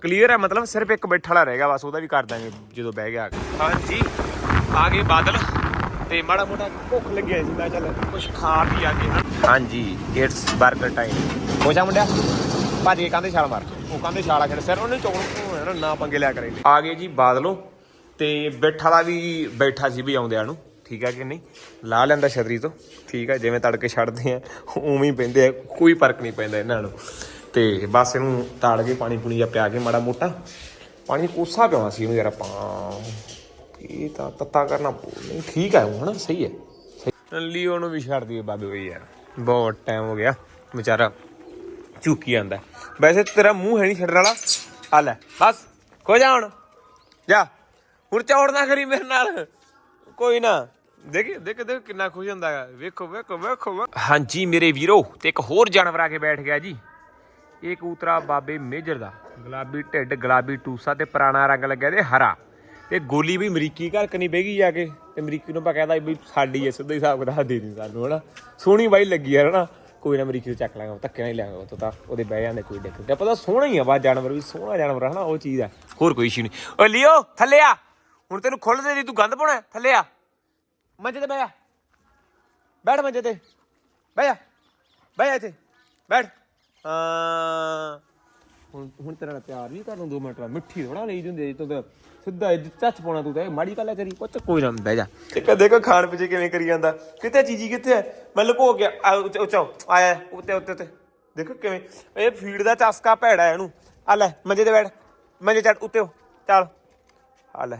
ਕਲੀਅਰ ਹੈ ਮਤਲਬ ਸਿਰਫ ਇੱਕ ਬੈਠਾ ਵਾਲਾ ਰਹਿ ਗਿਆ ਬਸ ਉਹਦਾ ਵੀ ਕਰ ਦਾਂਗੇ ਜਦੋਂ ਬਹਿ ਗਿਆ ਹਾਂਜੀ ਆ ਗਏ ਬਾਦਲ ਤੇ ਮਾੜਾ ਮੋਟਾ ਭੁੱਖ ਲੱਗਿਆ ਸੀ ਮੈਂ ਚੱਲ ਕੁਝ ਖਾ ਪੀ ਆਗੇ। ਹਾਂਜੀ ਇਟਸ 버ਗਰ ਟਾਈਮ ਹੋ ਜਾ ਮੁੰਡਿਆ ਭੱਜ ਕੇ ਕੰਦੇ ਛਾਲ ਮਾਰ। ਉਹ ਕੰਦੇ ਛਾਲਾ ਖੜ ਸਿਰ ਉਹਨੇ ਚੌਣ ਨਾ ਪੰਗੇ ਲਿਆ ਕਰੇ। ਆ ਗਏ ਜੀ ਬਾਦਲੋ। ਤੇ ਬੈਠਾ ਵਾਲਾ ਵੀ ਬੈਠਾ ਸੀ ਵੀ ਆਉਂਦਿਆਂ ਨੂੰ, ਠੀਕ ਹੈ ਕਿ ਨਹੀਂ? ਲਾ ਲੈਂਦਾ ਛਤਰੀ ਤੋਂ, ਠੀਕ ਹੈ, ਜਿਵੇਂ ਤੜਕੇ ਛੱਡਦੇ ਆ, ਉਵੇਂ ਹੀ ਪੈਂਦੇ ਆ, ਕੋਈ ਫ਼ਰਕ ਨਹੀਂ ਪੈਂਦਾ ਇਹਨਾਂ ਨੂੰ। ਤੇ ਬਸ ਇਹਨੂੰ ਤਾੜ ਕੇ ਪਾਣੀ ਪੂਣੀ ਜਾਂ ਪਿਆ ਕੇ ਮਾੜਾ ਮੋਟਾ, ਪਾਣੀ ਕੋਸਾ ਪਿਆਉਣਾ ਸੀ ਇਹਨੂੰ ਯਾਰ ਆਪਾਂ ਇਹ ਤਾਂ ਤੱਤਾ ਕਰਨਾ ਨਹੀਂ ਠੀਕ ਹੈ ਉਹ ਹਨਾ ਸਹੀ ਹੈ। ਸਹੀ। ਨੂੰ ਵੀ ਛੱਡ ਦਈਏ, ਬਾਬੇ ਹੋਈ ਯਾਰ, ਬਹੁਤ ਟਾਈਮ ਹੋ ਗਿਆ, ਵਿਚਾਰਾ ਚੁੱਕੀ ਜਾਂਦਾ। ਵੈਸੇ ਤੇਰਾ ਮੂੰਹ ਹੈ ਨਹੀਂ ਛੱਡਣ ਵਾਲਾ, ਆ ਲੈ, ਬਸ, ਖੋ ਜਾ ਹੁਣ, ਜਾ। ਹੁਣ ਚੌੜ ਨਾ ਕਰੀ ਮੇਰੇ ਨਾਲ। ਕੋਈ ਨਾ। ਦੇਖ ਦੇਖ ਦੇਖ ਕਿੰਨਾ ਖੁਸ਼ ਹੁੰਦਾ ਹੈ ਵੇਖੋ ਵੇਖੋ ਵੇਖੋ। ਹਾਂਜੀ ਮੇਰੇ ਵੀਰੋ, ਤੇ ਇੱਕ ਹੋਰ ਜਾਨਵਰ ਆ ਕੇ ਬੈਠ ਗਿਆ ਜੀ। ਇਹ ਕੂਤਰਾ ਬਾਬੇ ਮੇਜਰ ਦਾ। ਗੁਲਾਬੀ ਢਿੱਡ, ਗੁਲਾਬੀ ਟੂਸਾ ਤੇ ਪੁਰਾਣਾ ਰੰਗ ਲੱਗਿਆ ਤੇ ਹਰਾ। ਤੇ ਗੋਲੀ ਵੀ ਅਮਰੀਕੀ ਘਰ ਕਨੀ ਬਹਿ ਗਈ ਜਾ ਕੇ। ਤੇ ਅਮਰੀਕੀ ਨੂੰ ਆਪਾਂ ਕਹਿੰਦਾ ਵੀ ਸਾਡੀ ਐ ਸਿੱਧਾ ਹੀ ਹਿਸਾਬ ਕਿਤਾਬ ਦੇ ਦੀ ਸਾਨੂੰ, ਹਨਾ। ਸੋਹਣੀ ਬਾਈ ਲੱਗੀ ਆ, ਹਨਾ। ਕੋਈ ਨਾ ਅਮਰੀਕੀ ਤੋਂ ਚੱਕ ਲਾਂਗਾ ਧੱਕੇ ਨਾਲ ਹੀ ਲਾਂਗਾ ਉਹ ਤਾਂ ਉਹਦੇ ਬਹਿ ਜਾਂਦੇ ਕੋਈ ਦਿੱਕਤ ਤੇ ਪਤਾ ਸੋਹਣਾ ਹੀ ਆ ਵਾ ਜਾਨਵਰ ਵੀ ਸੋਹਣਾ ਜਾਨਵਰ, ਹਨਾ, ਉਹ ਚੀਜ਼ ਆ। ਹੋਰ ਕੋਈ ਇਸ਼ੂ ਨਹੀਂ। ਓ ਲਿਓ, ਥੱਲੇ ਆ। ਹੁਣ ਤੈਨੂੰ ਖੁੱਲ ਦੇ ਦੀ ਤੂੰ ਗੰਦ ਪਾਉਣਾ ਹੈ? ਥੱਲੇ ਆ। ਮੰਜੇ ਤੇ ਬਹਿ ਜਾ। ਬੈਠ ਮੰਜੇ ਤੇ। ਬਹਿ ਜਾ। ਬਹਿ ਜਾ ਇੱਥੇ। ਬੈਠ। ਹਾਂ। ਹੁਣ ਹੁਣ ਤੇਰਾ ਨਾਲ ਪਿਆਰ ਨਹੀਂ ਤੁਹਾਨੂੰ 2 ਮਿੰਟ ਬਾਅਦ। ਮਿੱਠੀ ਥੋੜਾ ਲਈ ਦਿੰਦੇ ਤੂੰ ਤਾਂ ਸਿੱਧਾ ਇੱਜ਼ਤ ਚੱਚ ਪਾਉਣਾ ਤੂੰ ਤਾਂ ਇਹ ਮਾੜੀ ਗੱਲ ਕਰੀ ਪੁੱਤ ਕੋਈ ਨਾ ਬਹਿ ਜਾ। ਤੇ ਕਦੇ ਕੋ ਖਾਣ ਪਿੱਛੇ ਕਿਵੇਂ ਕਰੀ ਜਾਂਦਾ? ਕਿੱਥੇ ਚੀਜੀ ਕਿੱਥੇ? ਹੈ ਮੈਂ ਲੁਕੋ ਗਿਆ ਆ ਉੱਚਾ ਉੱਚਾ। ਆਇਆ ਉੱਤੇ ਉੱਤੇ ਉੱਤੇ। ਦੇਖੋ ਕਿਵੇਂ। ਇਹ ਫੀਡ ਦਾ ਚਸਕਾ ਭੈੜਾ ਹੈ ਇਹਨੂੰ। ਆ ਲੈ ਮੰਜੇ ਤੇ ਬੈਠ। ਮੰਜੇ ਚੜ ਉੱਤੇ ਹੋ। ਚੱਲ। ਆ ਲੈ।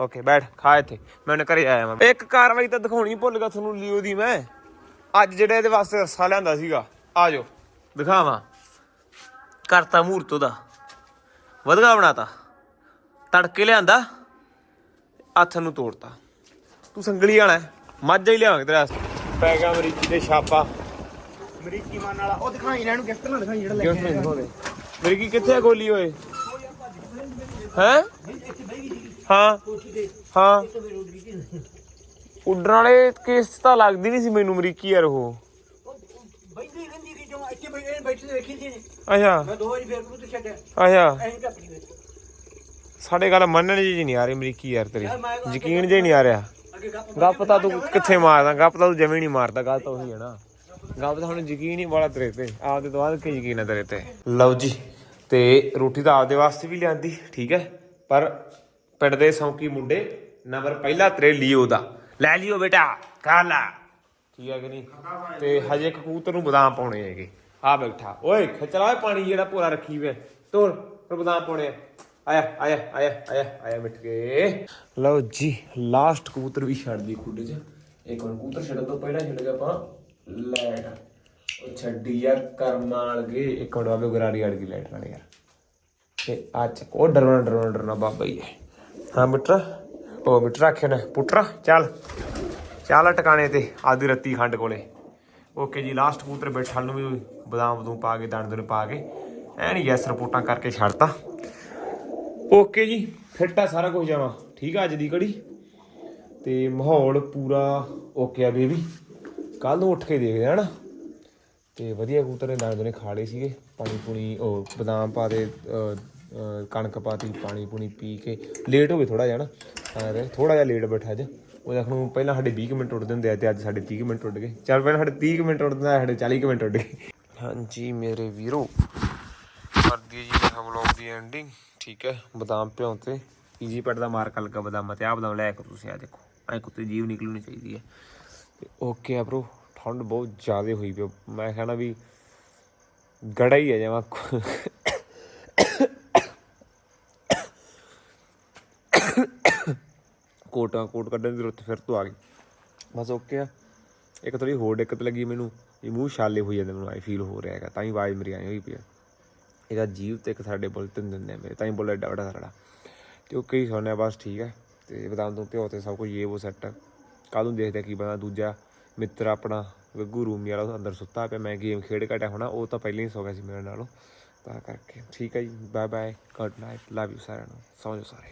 ਓਕੇ ਬੈਠ ਖਾ ਇੱਥੇ। ਮੈਂ ਹੁਣ ਘਰੇ ਆਇਆ ਮੈਂ ਇੱਕ ਕਾਰਵਾਈ ਤਾਂ ਦਿਖਾਉਣੀ ਭੁੱਲ ਗਿਆ ਤੁਹਾਨੂੰ ਲਿਓ ਦੀ ਮੈਂ। ਅੱਜ ਜਿਹੜੇ ਇਹਦੇ ਵਾਸਤੇ ਰੱਸਾ ਲਿਆਂਦਾ ਸੀਗਾ ਆ ਜਾਓ ਦਿਖਾਵਾਂ। ਕਰਤਾ ਮੂਰਤੋ ਦਾ ਵਧਗਾ ਬਣਾਤਾ। ਤੜਕੇ ਲਿਆਂਦਾ ਹੱਥ ਨੂੰ ਤੋੜਤਾ। ਤੂੰ ਸੰਗਲੀ ਵਾਲਾ। ਮਾਝਾ ਹੀ ਲਿਆਵਾਂਗੇ ਤੇਰੇ ਵਾਸਤੇ। ਪੈ ਗਿਆ ਅਮਰੀਕੀ ਦੇ ਛਾਪਾ। ਅਮਰੀਕੀ ਮਾਨ ਵਾਲਾ ਉਹ ਦਿਖਾਈ ਇਹਨਾਂ ਨੂੰ ਗਿਫਟ ਨਾ ਦਿਖਾਈ ਜਿਹੜਾ ਲੈ ਅਮਰੀਕੀ ਕਿੱਥੇ ਆ ਗੋਲੀ ਓਏ? ਹੈ? ਹਾਂ ਹਾਂ। ਉੱਡਣ ਵਾਲੇ ਕੇਸ ਤਾਂ ਲੱਗਦੀ ਨਹੀਂ ਸੀ ਮੈਨੂੰ ਅਮਰੀਕੀ ਯਾਰ ਉਹ। ਬੈਠੀ ਰਹਿੰਦੀ ਸੀ ਜਦੋਂ ਇੱਥੇ ਬੈਠੇ ਬੈਠੇ ਤੇ ਵੇਖੀ ਸੀ ਅੱਛਾ। ਮੈਂ ਦੋ ਵਾਰੀ ਫੇਰ ਨੂੰ ਤੇ ਛੱਡਿਆ। ਅੱਛਾ। ਐਂ ਟੱਪੀ ਗਈ ਸਾਡੇ ਗੱਲ ਮੰਨਣ ਜੀ ਨਹੀਂ ਆ ਰਹੀ ਅਮਰੀਕੀ ਯਾਰ ਤੇਰੀ। ਯਕੀਨ ਜੇ ਨਹੀਂ ਆ ਰਿਹਾ। ਗੱਪ ਤਾਂ ਤੂੰ ਕਿੱਥੇ ਮਾਰਦਾ ਗੱਪ ਤਾਂ ਤੂੰ ਜਮੀ ਨਹੀਂ ਮਾਰਦਾ ਗੱਲ ਤਾਂ ਉਹੀ ਹੈ ਨਾ। ਗੱਪ ਤਾਂ ਹੁਣ ਯਕੀਨ ਹੀ ਬੜਾ ਤੇਰੇ ਤੇ। ਆਪਦੇ ਤੋਂ ਬਾਅਦ ਕੀ ਯਕੀਨ ਹੈ ਤੇਰੇ ਤੇ। ਲਓ ਜੀ ਤੇ ਰੋਟੀ ਤਾਂ ਆਪਦੇ ਵਾਸਤੇ ਵੀ ਲਿਆਂਦੀ ਠੀਕ ਹੈ? ਪਰ ਪਿੰਡ ਦੇ ਸੌਂਕੀ ਮੁੰਡੇ, ਨੰਬਰ ਪਹਿਲਾ ਤੇਰੇ ਲਿਓ ਦਾ। ਲੈ ਲਿਓ ਬੇਟਾ, ਖਾ ਲਾ। ਠੀਕ ਹੈ ਕਿ ਨਹੀਂ? ਤੇ ਹਜੇ ਕਬੂਤਰ ਨੂੰ ਬਦਾਮ ਪਾਉਣੇ ਹੈਗੇ। ਆ ਬੈਠਾ। ਓਏ, ਖਚਲਾ ਪਾਣੀ ਜਿਹੜਾ ਪੂਰਾ ਰੱਖੀ ਵੇ। ਤੋਰ ਪਰ ਬਦਾਮ ਪਾਉਣੇ ਆ। ਆਇਆ ਆਇਆ ਆਇਆ ਆਇਆ ਆਇਆ ਮਿੱਟ ਕੇ। ਲਓ ਜੀ ਲਾਸਟ ਕਬੂਤਰ ਵੀ ਛੱਡ ਦੀ ਖੁੱਡ 'ਚ। ਇੱਕ ਹੁਣ ਕਬੂਤਰ ਛੱਡਣ ਤੋਂ ਪਹਿਲਾਂ ਛੱਡ ਗਿਆ ਆਪਾਂ ਲੈਟ। ਉਹ ਛੱਡੀ ਯਾਰ ਕਰਮਾਂ ਵਾਲਗੇ। ਇੱਕ ਮਿੰਟ ਬਾਬੇ ਗਰਾਰੀ ਅੜ ਗਈ ਲੈਟ ਨਾਲ ਯਾਰ ਤੇ ਅੱਜ ਉਹ ਡਰਨਾ ਡਰਨਾ ਡਰਨਾ ਬਾਬਾ ਹੀ ਹੈ। ਹਾਂ ਮਿੱਟਰਾ ਉਹ ਮਿੱਟਰਾ ਆਖਿਆ ਨਾ ਪੁੱਟਰਾ ਚੱਲ। ਚੱਲ ਟਿਕਾਣੇ ਤੇ ਆਦੀ ਰੱਤੀ ਖੰਡ ਕੋਲੇ। ਓਕੇ ਜੀ ਲਾਸਟ ਕਬੂਤਰ ਬੈਠਣ ਨੂੰ ਵੀ ਬਦਾਮ ਬਦੂਮ ਪਾ ਕੇ ਦਾਣੇ ਨੂੰ ਪਾ ਕੇ। ਐਨ ਯੈਸ ਰਿਪੋਰਟਾਂ ਕਰਕੇ ਛੱਡਤਾ। ਓਕੇ ਜੀ, ਫਿੱਟ ਆ ਸਾਰਾ ਕੁਝ ਜਾਵਾ ਠੀਕ ਆ ਅੱਜ ਦੀ ਕੜੀ ਤੇ ਮਾਹੌਲ ਪੂਰਾ ਓਕੇ ਆ ਬੇਬੀ। ਕੱਲ ਨੂੰ ਉੱਠ ਕੇ ਦੇਖਦੇ ਆ ਨਾ। ਤੇ ਵਧੀਆ ਕਬੂਤਰ ਨੇ ਦਾਣੇ ਦੋਨੇ ਖਾ ਲਏ ਸੀਗੇ। ਪਾਣੀ ਪੂਣੀ, ਉਹ ਬਦਾਮ ਪਾ ਦੇ ਕਣਕ ਪਾਤੀ, ਪਾਣੀ ਪੂਣੀ ਪੀ ਕੇ ਲੇਟ ਹੋ ਗਏ ਥੋੜਾ ਜਿਹਾ ਨਾ। ਅਰੇ ਥੋੜਾ ਜਿਹਾ ਲੇਟ ਬੈਠਾ ਅੱਜ ਉਹ ਦੇਖ ਨੂੰ ਪਹਿਲਾਂ ਸਾਡੇ 20 ਕੁ ਮਿੰਟ ਉੱਡਦੇ ਹੁੰਦੇ ਆ ਤੇ ਅੱਜ ਸਾਡੇ 30 ਕੁ ਮਿੰਟ ਉੱਡ ਗਏ। ਚੱਲ ਪਹਿਲਾਂ ਸਾਡੇ 30 ਕੁ ਮਿੰਟ ਉੱਡਦੇ ਆ, ਸਾਡੇ 40 ਕੁ ਮਿੰਟ ਉੱਡ ਗਏ। ਹਾਂਜੀ ਮੇਰੇ ਵੀਰੋ ਕਰਦੀ ਜੀ ਹਮ ਲੋਗ ਦੀ ਐਂਡਿੰਗ ਠੀਕ ਹੈ, ਬਦਾਮ ਭਿਉਂ ਤੇ ਈਜੀ ਪੈਡ ਦਾ ਮਾਰਕ ਲੱਗਾ ਬਦਾਮ ਤੇ ਆ ਬਦਾਮ ਲੈ ਕੇ ਤੁਸੀਂ ਆ ਦੇਖੋ ਐ ਕੁੱਤੇ ਜੀਵ ਨਿਕਲਣੀ ਚਾਹੀਦੀ ਹੈ। ਤੇ ਓਕੇ ਆ ਬ్రో ਠੰਡ ਬਹੁਤ ਜ਼ਿਆਦਾ ਹੋਈ ਪਈ ਮੈਂ ਕਹਿੰਦਾ ਵੀ ਗੜਾ ਹੀ ਹੈ ਜਮਾ। ਕੋਟਾਂ, ਕੋਟ ਕੱਢਣ ਦੀ ਜ਼ਰੂਰਤ ਫਿਰ ਤੋਂ ਆ ਗਈ। ਬਸ ਓਕੇ ਆ। ਇੱਕ ਥੋੜੀ ਹੋਰ ਦਿੱਕਤ ਲੱਗੀ ਮੈਨੂੰ ਇਹ ਮੂੰਹ ਛਾਲੇ ਹੋਈ ਜਾਂਦੇ ਮੈਨੂੰ ਆਈ ਫੀਲ ਹੋ ਰਿਹਾ ਹੈਗਾ, ਤਾਂ ਹੀ ਆਵਾਜ਼ ਮੇਰੀ ਆਈ ਹੋਈ ਪਈ ਆ। ਇਹਦਾ ਜੀਵ ਤੇ ਇੱਕ ਸਾਡੇ ਬੁੱਲ ਦਿੰਦੇ ਆ ਮੇਰੇ, ਤਾਂ ਹੀ ਬੁਲਟ ਐਡਾ ਵੱਡਾ ਸਾਡਾ। ਤੇ ਉਹ ਕਈ ਸੋਨੇ ਬਸ ਠੀਕ ਹੈ ਤੇ ਬਦਾਮ ਤੋਂ ਪਿਓ ਤੇ ਸਭ ਕੁਝ, ਇਹ ਉਹ ਸੈੱਟ ਕੱਲ ਨੂੰ ਦੇਖਦੇ ਆ ਕੀ ਬਣਾ ਦੂਜਾ ਮਿੱਤਰ ਆਪਣਾ, ਗੱਗੂ ਰੂਮੀ ਵਾਲਾ, ਉਹ ਅੰਦਰ ਸੁੱਤਾ ਪਿਆ, ਮੈਂ ਗੇਮ ਖੇਡ ਘਟਿਆ ਹੋਣਾ, ਉਹ ਤਾਂ ਪਹਿਲਾਂ ਹੀ ਸੌ ਗਿਆ ਸੀ ਮੇਰੇ ਨਾਲੋਂ। ਤਾਂ ਕਰਕੇ, ਠੀਕ ਹੈ ਜੀ bye bye good night love you ਸਾਰਿਆਂ ਨੂੰ, ਸੌਂ ਜਾਓ ਸਾਰੇ।